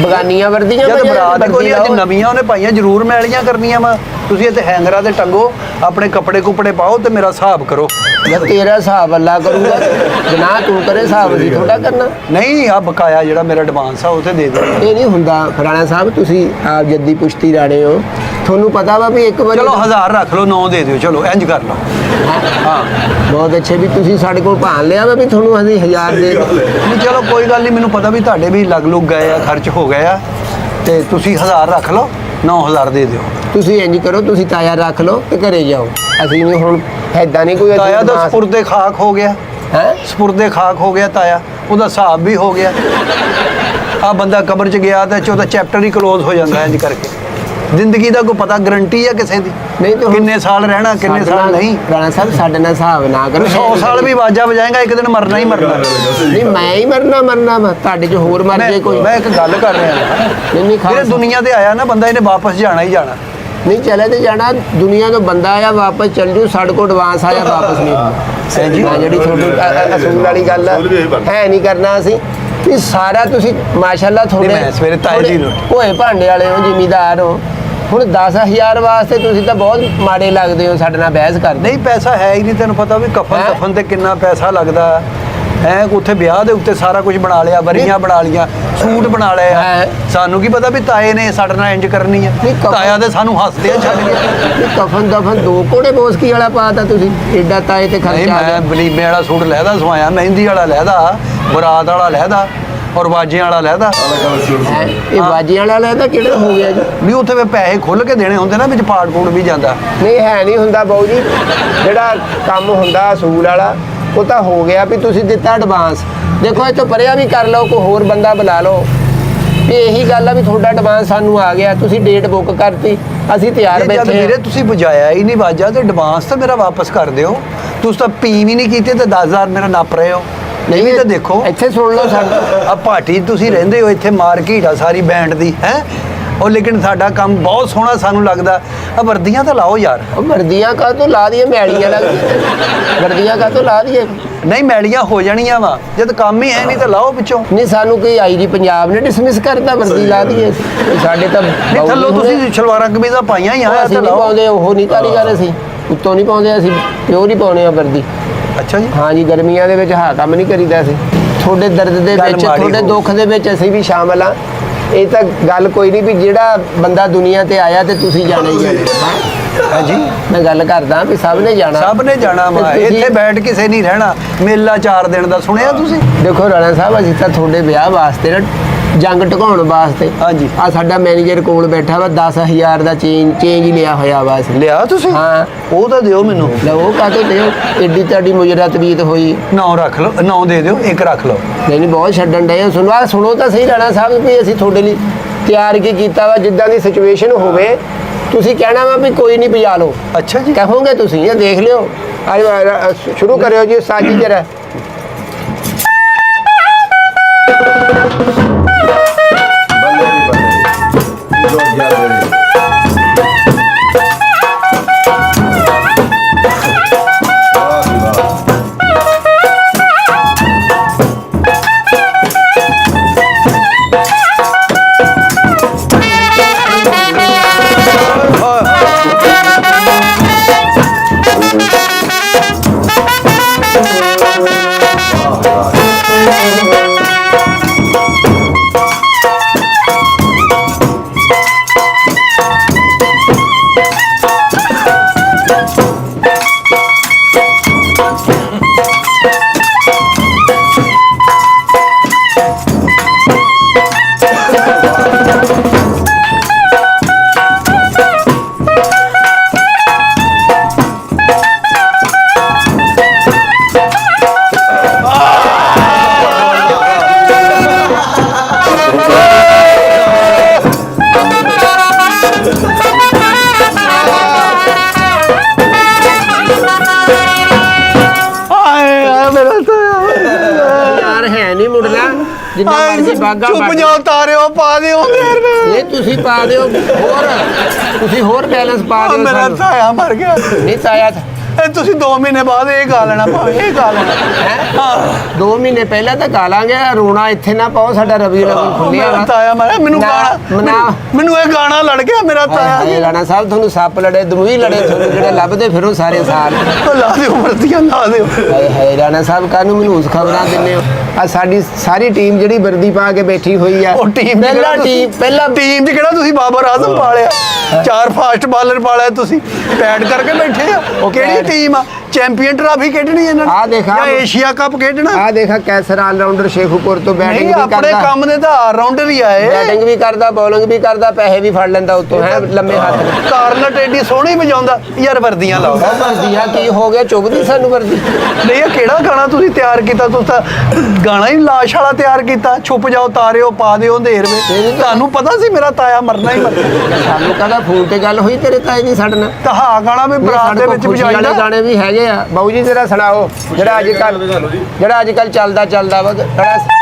ਬਗਾਨੀਆਂ ਵਰਦੀਆਂ ਜਦ ਬਰਾਤ ਕੋਈ ਅੱਜ। ਨਵੀਆਂ ਉਹਨੇ ਪਾਈਆਂ ਜ਼ਰੂਰ ਮੈਲੀਆਂ ਕਰਨੀਆਂ ਵਾ। ਤੁਸੀਂ ਇੱਥੇ ਹੈਂਗਰਾਂ ਤੇ ਟੰਗੋ ਆਪਣੇ ਕੱਪੜੇ ਕੁਪੜੇ ਪਾਓ ਤੇ ਮੇਰਾ ਹਿਸਾਬ ਕਰੋ। ਯਾਰ ਤੇਰਾ ਹਿਸਾਬ ਅੱਲਾ ਕਰੂਗਾ। ਜਨਾ ਤੂੰ ਕਰੇ ਹਿਸਾਬ ਦੀ ਥੋੜਾ ਕਰਨਾ। ਨਹੀਂ ਆ ਬਕਾਇਆ ਜਿਹੜਾ ਮੇਰਾ ਐਡਵਾਂਸ ਆ ਉੱਥੇ ਦੇ ਦੇ। ਇਹ ਨਹੀਂ ਹੁੰਦਾ। ਫਰਾਣਾ ਸਾਹਿਬ ਤੁਸੀਂ ਆਪ ਜੱਦੀ ਪੁਸ਼ਤੀ ਰਾਣੇ ਹੋ। ਤੁਹਾਨੂੰ ਪਤਾ ਵਾ ਵੀ ਇੱਕ ਵਾਰੀ ਚਲੋ ਹਜ਼ਾਰ ਰੱਖ ਲਓ 9 ਦੇ ਦਿਓ। ਚਲੋ ਇੰਜ ਕਰ ਲਓ। ਹਾਂ। ਬਹੁਤ ਅੱਛੇ ਵੀ ਤੁਸੀਂ ਸਾਡੇ ਕੋਲ ਭਾਣ ਲਿਆ ਵਾ ਵੀ ਤੁਹਾਨੂੰ ਅਸੀਂ ਹਜ਼ਾਰ ਦੇ ਨਹੀਂ ਚਲੋ ਕੋਈ ਗੱਲ ਨਹੀਂ। ਮੈਨੂੰ ਪਤਾ ਵੀ ਤੁਹਾਡੇ ਵੀ ਲੱਗ ਲੁੱਗ ਗਏ ਆ ਖਰਚ ਹੋ ਗਏ ਆ। ਤੇ ਤੁਸੀਂ ਹਜ਼ਾਰ ਰੱਖ ਲਓ। 9000 ਦੇ ਦਿਓ। ਤੁਸੀਂ ਇੰਜ ਕਰੋ ਤੁਸੀਂ ਤਾਇਆ ਰੱਖ ਲਓ ਤੇ ਘਰੇ ਜਾਓ। ਅਸੀਂ ਨਹੀਂ ਹੁਣ ਐਦਾਂ ਨਹੀਂ ਕੋਈ ਤਾਇਆ ਦਾ ਸਪੁਰਦੇ ਖਾਕ ਹੋ ਗਿਆ। ਹੈ? ਸਪੁਰਦੇ ਖਾਕ ਹੋ ਗਿਆ ਤਾਇਆ। ਉਹਦਾ ਹਿਸਾਬ ਵੀ ਹੋ ਗਿਆ। ਆ ਬੰਦਾ ਕਬਰ ਚ ਗਿਆ ਤੇ ਚੌਦਾ ਚੈਪਟਰ ਹੀ ਕਲੋਜ਼ ਹੋ ਜਾਂਦਾ ਇੰਜ ਕਰਕੇ। ਜ਼ਿੰਦਗੀ ਦਾ ਕੋਈ ਪਤਾ ਗਰੰਟੀ ਆ ਕਿਸੇ ਦੀ? ਨਹੀਂ ਤੇ ਹੁਣ- ਕਿੰਨੇ ਸਾਲ ਰਹਿਣਾ ਕਿੰਨੇ ਸਾਡੇ ਸਾਲ ਨਾਲ- ਨਹੀਂ? ਰਾਣਾ ਸਾਹਿਬ ਸਾਡੇ ਨਾਲ ਹਿਸਾਬ ਨਾ ਕਰੋ। 100 ਸਾਲ ਵੀ ਵਾਜਾ ਵਜਾਏਗਾ ਇੱਕ ਦਿਨ ਮਰਨਾ ਹੀ ਮਰਨਾ। ਨਹੀਂ ਮੈਂ ਹੀ ਮਰਨਾ ਮਰਨਾ ਵਾ। ਤੁਹਾਡੇ ਚ ਹੋਰ ਮਰ ਮੈਂ ਜੇ ਕੋਈ। ਮੈਂ ਇੱਕ ਗੱਲ ਕਰ ਰਿਹਾ। ਨਹੀਂ ਨਹੀਂ ਵੀਰੇ ਖਾਸ ਦੁਨੀਆ ਤੇ ਆਇਆ ਨਾ ਬੰਦਾ ਇਹਨੇ ਵਾਪਸ ਜਾਣਾ ਹੀ ਜਾਣਾ। ਨਹੀਂ ਚਲੇ ਤੇ ਜਾਣਾ। ਦੁਨੀਆ ਤੋਂ ਬੰਦਾ ਆਇਆ ਵਾਪਸ ਚੱਲ ਜੂ ਸਾਡੇ ਕੋਲ ਐਡਵਾਂਸ ਆਇਆ ਵਾਪਸ ਨਹੀਂ। ਸਹੀ ਜੀ। ਜਿਹੜੀ ਅ- ਅ- ਅਸੂਲ ਵਾਲੀ ਗੱਲ ਆ ਅਸੂਲ ਵੀ ਇਹੀ ਬਣਦਾ। ਹੈ ਨਹੀਂ ਕਰਨਾ ਅਸੀਂ। ਵੀ ਸਾਰਾ ਤੁਸੀਂ ਮਾਸ਼ਾਅੱਲਾ ਤੁਹਾਡੇ ਨਹੀਂ, ਮੈਂ ਸਵੇਰੇ ਤਾਏ ਦੀ ਰੋਟੀ। ਭੋਏ ਭਾਂਡੇ ਵਾਲੇ ਹੋ ਜ਼ਿਮੀਦਾਰ ਹੋ ਹੁਣ 10000 ਵਾਸਤੇ ਤੁਸੀਂ ਤਾਂ ਬਹੁਤ ਮਾੜੇ ਲੱਗਦੇ ਹੋ ਸਾਡੇ ਨਾਲ ਬਹਿਸ ਕਰਦੇ। ਨਹੀਂ ਪੈਸਾ ਹੈ ਹੀ ਨਹੀਂ ਤੈਨੂੰ ਪਤਾ ਵੀ ਕਫਨ? ਕਫਨ ਤੇ ਕਿੰਨਾ ਪੈਸਾ ਲੱਗਦਾ। ਹੈ ਉੱਥੇ ਵਿਆਹ ਦੇ ਉੱਤੇ ਸਾਰਾ ਕੁਝ ਬਣਾ ਲਿਆ ਬਰੀਆਂ ਬਣਾ ਲੀਆਂ ਸੂਟ ਬਣਾ ਲਏ? ਸਾਨੂੰ ਕੀ ਪਤਾ ਵੀ ਤਾਏ ਨੇ ਸਾਡੇ ਨਾਲ ਇੰਜ ਕਰਨੀ ਆ। ਤਾਇਆ ਦੇ ਸਾਨੂੰ ਹੱਸਦੇ ਆ ਛੱਡ ਇਹ ਕਫਨ ਦਫਨ ਦੋ ਕੋੜੇ ਬੋਸਕੀ ਵਾਲਾ ਪਾਤਾ ਤੁਸੀਂ। ਏਡਾ ਤਾਏ ਤੇ ਖਰਚਾ ਆ ਮੈਂ ਗਿਆ। ਬਲੀਮੇ ਵਾਲਾ ਸੂਟ ਲੈਦਾ ਸਵਾਇਆ ਮਹਿੰਦੀ ਵਾਲਾ ਲੈਦਾ ਬਰਾਤ ਵਾਲਾ ਲੈਦਾ। ਔਰ ਬਾਜਿਆਂ ਵਾਲਾ ਲੈਦਾ ਹੈਂ? ਇਹ ਬਾਜੀਆਂ ਵਾਲਾ ਲੈਦਾ ਕਿਹੜਾ ਹੋ ਗਿਆ ਜੀ? ਨਹੀਂ ਉੱਥੇ ਵੀ ਪੈਸੇ ਖੁੱਲ ਕੇ ਦੇਣੇ ਹੁੰਦੇ ਨਾ ਵਿੱਚ ਪਾੜ ਪੂੜ ਵੀ ਜਾਂਦਾ। ਨਹੀਂ ਹੈ ਨਹੀਂ ਹੁੰਦਾ ਬਾਊ ਜੀ। ਜਿਹੜਾ ਕੰਮ ਹੁੰਦਾ ਅਸੂਲ ਵਾਲਾ ਉਹ ਤਾਂ ਹੋ ਗਿਆ ਵੀ ਤੁਸੀਂ ਦਿੱਤਾ ਐਡਵਾਂਸ ਦੇਖੋ ਇਹ ਤੋਂ ਪਰਿਆ ਵੀ ਕਰ ਲਓ ਕੋਈ ਹੋਰ ਬੰਦਾ ਬੁਲਾ ਲਓ। ਵੀ ਇਹੀ ਗੱਲ ਆ ਵੀ ਤੁਹਾਡਾ ਐਡਵਾਂਸ ਸਾਨੂੰ ਆ ਗਿਆ। ਤੁਸੀਂ ਡੇਟ ਬੁੱਕ ਕਰਤੀ। ਅਸੀਂ ਤਿਆਰ ਇਹ ਜਦ ਬੈਠੇ ਵੀਰੇ ਹਾਂ। ਤੁਸੀਂ ਬੁਝਾਇਆ ਹੀ ਨਹੀਂ ਵਾਜਾ ਤੇ ਐਡਵਾਂਸ ਤਾਂ ਮੇਰਾ ਵਾਪਸ ਕਰ ਦਿਓ। ਤੁਸੀਂ ਤਾਂ ਪੀ ਵੀ ਨਹੀਂ ਕੀਤੇ ਤੇ 10000 ਮੇਰਾ ਨੱਪ ਰਹੇ ਹੋ। ਨਹੀਂ ਵੀ ਤਾਂ ਦੇਖੋ। ਇੱਥੇ ਸੁਣ ਲਓ ਸਾਡਾ ਆ ਪਾਰਟੀ ਤੁਸੀਂ ਰਹਿੰਦੇ ਹੋ ਇੱਥੇ ਮਾਰਕੀਟ ਆ ਸਾਰੀ ਬੈਂਡ ਦੀ ਹੈ? ਉਹ ਲੇਕਿਨ ਸਾਡਾ ਕੰਮ ਬਹੁਤ ਸੋਹਣਾ ਸਾਨੂੰ ਲੱਗਦਾ। ਆ ਵਰਦੀਆਂ ਤਾਂ ਲਾਓ ਯਾਰ। ਉਹ ਵਰਦੀਆਂ ਕਾ ਤੋਂ ਲਾ ਦਈਏ? ਮੈਲੀਆਂ ਲੱਗਦੀਆਂ ਵਰਦੀਆਂ ਕਾ ਤੋਂ ਲਾ ਦਈਏ? ਨਹੀਂ ਮੈਲੀਆਂ ਹੋ ਜਾਣੀਆਂ ਵਾ। ਜਦ ਕੰਮ ਹੀ ਹੈ ਨਹੀਂ ਤਾਂ ਲਾਓ ਪਿੱਛੋਂ। ਨਹੀਂ ਸਾਨੂੰ ਕੋਈ ਆਈਜੀ ਪੰਜਾਬ ਨੇ ਡਿਸਮਿਸ ਕਰਤਾ ਵਰਦੀ ਲਾ ਦਈਏ। ਸਾਡੇ ਤਾਂ ਨਹੀਂ ਜੀ ਥੱਲੋਂ ਤੁਸੀਂ ਸ਼ਲਵਾਰਾਂ ਕਮੀਜ਼ਾਂ ਪਾਈਆਂ ਹੀ ਆ ਤਾਂ ਨਹੀਂ ਲਾਓ। ਪਾਉਂਦੇ ਉਹ ਨਹੀਂ ਕਾਰੀਗਰ ਅਸੀਂ। ਉੱਤੋਂ ਨਹੀਂ ਪਾਉਂਦੇ ਅਸੀਂ ਪਿਓਰ ਹੀ ਪਾਉਣੇ ਆ ਵਰਦੀ। ਅੱਛਾ ਜੀ। ਹਾਂ ਜੀ ਗਰਮੀਆਂ ਦੇ ਵਿੱਚ ਹਾਂ ਕੰਮ ਨਹੀਂ ਕਰੀਦਾ ਅਸੀਂ। ਤੁਹਾਡੇ ਦਰਦ ਦੇ ਗੱਲ ਵਿੱਚ ਮਾੜੀ ਤੁਹਾਡੇ। ਦੁੱਖ ਦੇ ਵਿੱਚ ਅਸੀਂ ਵੀ ਸ਼ਾਮਲ ਆ ਇਹ ਤਾਂ ਗੱਲ ਕੋਈ ਨਹੀਂ ਵੀ ਜਿਹੜਾ ਬੰਦਾ ਦੁਨੀਆ ਤੇ ਆਇਆ ਤੇ ਤੁਸੀਂ ਜਾਣਾ ਹੀ ਜਾਣਾ ਹਾਂਜੀ ਮੈਂ ਗੱਲ ਕਰਦਾ ਵੀ ਸਭ ਨੇ ਜਾਣਾ। ਸਭ ਨੇ ਜਾਣਾ ਵਾ। ਤੇ ਤੁਸੀਂ- ਇੱਥੇ ਬੈਠ ਕਿਸੇ ਨਹੀਂ ਰਹਿਣਾ। ਮੇਲਾ 4 ਦਿਨ ਦਾ ਸੁਣਿਆ ਤੁਸੀਂ? ਦੇਖੋ ਰਾਣਾ ਸਾਹਿਬ ਅਸੀਂ ਤਾਂ ਤੁਹਾਡੇ ਵਿਆਹ ਵਾਸਤੇ ਨਾ ਜੰਗ ਟਿਕਾਉਣ ਵਾਸਤੇ। ਹਾਂਜੀ। ਆ ਸਾਡਾ ਮੈਨੇਜਰ ਕੋਲ ਬੈਠਾ ਵਾ 10000 ਦਾ ਚੇਂਜ ਚੇਂਜ ਹੀ ਲਿਆ ਹੋਇਆ ਵਾ ਅਸੀਂ। ਲਿਆ ਤੁਸੀਂ? ਹਾਂ। ਉਹ ਤਾਂ ਦਿਓ ਮੈਨੂੰ। ਲਓ ਕਾਹਤੋਂ ਦਿਓ? ਏਡੀ ਤੁਹਾਡੀ ਮੁਜਰਾ ਤਬੀਅਤ ਹੋਈ। ਨੌ ਰੱਖ ਲਓ ਨੌ ਦੇ ਦਿਓ ਇੱਕ ਰੱਖ ਲਓ। ਨਹੀਂ ਨਹੀਂ ਬਹੁਤ ਛੱਡਣ ਡਏ ਸੁਣੋ ਆਹ ਸੁਣੋ ਤਾਂ ਸਹੀ ਰਾਣਾ ਸਾਹਿਬ ਵੀ ਅਸੀਂ ਤੁਹਾਡੇ ਲਈ ਤਿਆਰ ਕੀ ਕੀਤਾ ਵਾ ਜਿੱਦਾਂ ਦੀ ਸਿਚੁਏਸ਼ਨ ਹੋਵੇ। ਤੁਸੀਂ ਕਹਿਣਾ ਵਾ ਵੀ ਕੋਈ ਨਹੀਂ ਪਿਆ ਲਓ। ਅੱਛਾ ਜੀ। ਕਹੋਗੇ ਤੁਸੀਂ ਇਹ ਦੇਖ ਲਿਓ। ਆ ਜਾ, ਸ਼ੁਰੂ ਕਰਿਓ ਜੀ ਸਾਜੀ ਜਰਾ। ਬੱਲੇ ਆਏ ਬਾਗਾ ਚੁੱਪ ਜਾਓ ਤਾਰਿਓ ਪਾ ਦਿਓ ਇਹ ਤੁਸੀਂ ਪਾ ਦਿਓ ਹੋਰ। ਤੁਸੀਂ ਹੋਰ ਬੈਲੈਂਸ ਪਾ ਦਿਓ ਮੇਰਾ ਸਾਨੂੰ। ਤਾਇਆ ਮਰ ਗਿਆ। ਨਹੀਂ ਤਾਇਆ ਇਹ ਤੁਸੀਂ 2 ਮਹੀਨੇ ਬਾਅਦ ਇਹ ਗਾ ਲੈਣਾ ਭਾਵੇਂ ਇਹ ਗਾ ਲੈਣਾ। ਹੈ? ਦੋ ਮਹੀਨੇ ਪਹਿਲਾਂ ਤਾਂ ਗਾ ਲਾਂਗੇ ਰੋਣਾ ਇੱਥੇ ਨਾ ਪਾਓ ਸਾਡਾ ਰਵੀ ਲਵਨ ਖੁੱਲਿਆ ਮੇਰਾ ਤਾਇਆ ਮਰਿਆ ਮੈਨੂੰ ਗਾਣਾ ਮਨਾ। ਇਹ ਗਾਣਾ ਲੜ ਗਿਆ ਮੇਰਾ ਤਾਇਆ ਹਾਏ ਰਾਣਾ ਸਾਹਿਬ ਤੁਹਾਨੂੰ ਸੱਪ ਲੜੇ ਦਮੂਈ ਲੜੇ ਤੁਹਾਨੂੰ ਜਿਹੜੇ ਲੱਭਦੇ ਫਿਰੋ ਸਾਰੇ ਸਾਲ। ਲਾ ਦਿਓ ਵਰਦੀਆਂ ਲਾ ਦਿਓ। ਹਾਏ ਹਾਏ ਰਾਣਾ ਸਾਹਿਬ ਕਾਹਨੂੰ ਮੈਨੂੰ ਉਸ ਖਬਰਾਂ ਦਿੰਦੇ ਹੋ। ਆ ਸਾਡੀ ਸਾਰੀ ਟੀਮ ਜਿਹੜੀ ਵਰਦੀ ਪਾ ਕੇ ਬੈਠੀ ਹੋਈ ਆ। ਉਹ ਟੀਮ ਪਹਿਲਾ ਟੀਮ ਪਹਿਲਾ ਟੀਮ 'ਚ ਕਿਹੜਾ ਤੁਸੀਂ ਬਾਬਰ ਆਜ਼ਮ ਪਾਲਿਆ? ਚਾਰ ਫਾਸਟ ਬਾਲਰ ਪਾਲਿਆ ਤੁਸੀਂ। ਪੈਡ ਕਰਕੇ ਬੈਠੇ ਆ। ਉਹ ਕਿਹੜੀ ਪੈਡ- ਟੀਮ ਆ ਚੈਂਪੀਅਨ ਟਰਾਫੀ ਖੇਡਣੀ ਇਹਨਾਂ ਨੇ? ਆਹ ਦੇਖ, ਜਾਂ ਏਸ਼ੀਆ ਕੱਪ ਖੇਡਣਾ? ਆ ਦੇਖਾ ਕੈਸਰ ਆਲਰਾਊਂਡਰ ਸ਼ੇਖੂਪੁਰ ਤੋਂ ਬੈਟਿੰਗ ਵੀ ਆਪਣੇ ਕਰਦਾ। ਕੰਮ ਦੇ ਤਾਂ ਰਾਉਂਡਰ ਹੀ ਆਏ ਬੈਟਿੰਗ ਵੀ ਕਰਦਾ ਬੋਲਿੰਗ ਵੀ ਕਰਦਾ ਪੈਸੇ ਵੀ ਫੜ ਲੈਂਦਾ ਉਤੋਂ ਹੈ ਲੰਮੇ ਹੱਥ। ਕਾਰਨਟ ਏਡੀ ਸੋਹਣੀ ਵਜਾਉਂਦਾ ਯਾਰ ਵਰਦੀਆਂ ਲਾਓ। ਉਹ ਵਰਦੀ ਆ ਕੀ ਹੋ ਗਿਆ ਚੁਗਦੀ ਸਾਨੂੰ ਵਰਦੀ? ਨਹੀਂ ਇਹ ਕਿਹੜਾ ਗਾਣਾ ਤੁਸੀਂ ਤਿਆਰ ਕੀਤਾ? ਤੁਸੀਂ ਤਾਂ ਗਾਣਾ ਹੀ ਲਾਸ਼ ਵਾਲਾ ਤਿਆਰ ਕੀਤਾ। ਛੁਪ ਜਾਓ ਤਾਰਿਓ ਪਾ ਦਿਓ ਅੰਧੇਰ ਵਿੱਚ। ਤੁਹਾਨੂੰ ਪਤਾ ਸੀ ਮੇਰਾ ਤਾਇਆ ਮਰਨਾ ਹੀ ਮਰਨਾ ਸਾਨੂੰ ਕਹਦਾ ਫੋਨ ਤੇ ਗੱਲ ਹੋਈ ਤੇਰੇ ਤਾਏ ਦੀ ਸਾਡੇ ਨਾਲ? ਤਾਂ ਹਾਂ ਗਾਣਾ ਵੀ ਬਰਾਤ ਦੇ ਵਿੱਚ ਵਜਾਈਦਾ। ਗਾਣੇ ਵੀ ਹੈਗੇ ਆ ਬਾਊ ਜੀ ਜਰਾ ਸੁਣਾਓ ਜਿਹੜਾ ਅੱਜ ਕੱਲ ਜਿਹੜਾ ਅੱਜ ਕੱਲ ਚੱਲਦਾ ਚੱਲਦਾ ਵਾ ਬੜਾ ਕਮਾਲ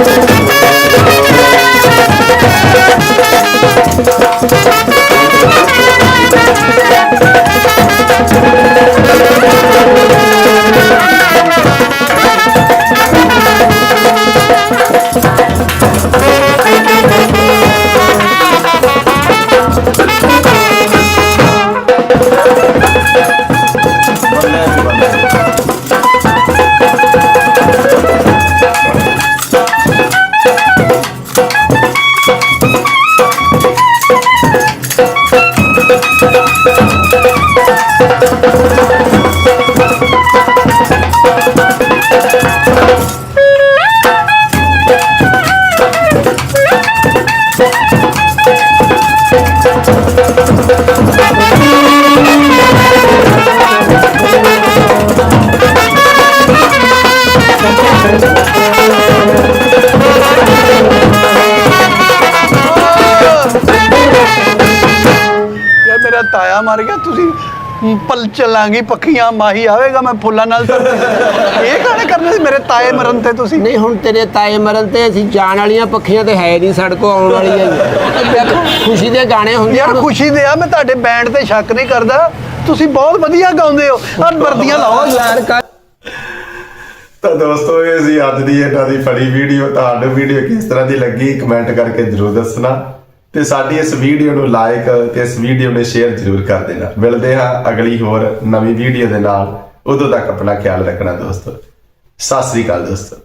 ਹੈ। ਤਾਇਆ ਮਰ ਗਿਆ ਤੁਸੀਂ ਪਲ ਚਲਾਂਗੀ ਪੱਖੀਆਂ ਮਾਹੀ ਆਵੇਗਾ ਮੈਂ ਫੁੱਲਾਂ ਨਾਲ ਧਰਤੀ ਤੇ। ਇਹ ਗਾਣੇ ਕਰਨੇ ਸੀ ਮੇਰੇ ਤਾਏ ਮਰਨ ਤੇ ਤੁਸੀਂ? ਨਹੀਂ ਹੁਣ ਤੇਰੇ ਤਾਏ ਮਰਨ ਤੇ ਅਸੀਂ ਜਾਣ ਵਾਲੀਆਂ ਪੱਖੀਆਂ ਤੇ ਹੈ ਨਹੀਂ ਸੜਕੋਂ ਆਉਣ ਵਾਲੀਆਂ ਹੀ। ਦੇਖੋ। ਖੁਸ਼ੀ ਦੇ ਗਾਣੇ ਹੁੰਦੇ ਯਾਰ ਆ ਖੁਸ਼ੀ ਦੇ ਆ ਮੈਂ ਤੁਹਾਡੇ ਬੈਂਡ ਤੇ ਸ਼ੱਕ ਨਹੀਂ ਕਰਦਾ। ਤੁਸੀਂ ਬਹੁਤ ਵਧੀਆ ਗਾਉਂਦੇ ਹੋ। ਆ ਵਰਦੀਆਂ ਲਾਓ। ਯਾਰ ਕਾ ਤਾਂ ਦੋਸਤੋ ਇਹ ਸੀ ਅੱਜ ਦੀ ਇਹਨਾਂ ਦੀ ਫੜੀ ਵੀਡੀਓ। ਤੁਹਾਨੂੰ ਵੀਡੀਓ ਕਿਸ ਤਰ੍ਹਾਂ ਦੀ ਲੱਗੀ ਕਮੈਂਟ ਕਰਕੇ ਜਰੂਰ ਦੱਸਣਾ। ਤੇ ਸਾਡੀ ਇਸ ਵੀਡੀਓ ਨੂੰ ਲਾਈਕ ਤੇ ਇਸ ਵੀਡੀਓ ਨੂੰ ਸ਼ੇਅਰ ਜਰੂਰ ਕਰ ਦੇਣਾ। ਮਿਲਦੇ ਹਾਂ ਅਗਲੀ ਹੋਰ ਨਵੀਂ ਵੀਡੀਓ ਦੇ ਨਾਲ। ਉਦੋਂ ਤੱਕ ਆਪਣਾ ਖਿਆਲ ਰੱਖਣਾ ਦੋਸਤੋ। ਸਤਿ ਸ੍ਰੀ ਅਕਾਲ ਦੋਸਤੋ।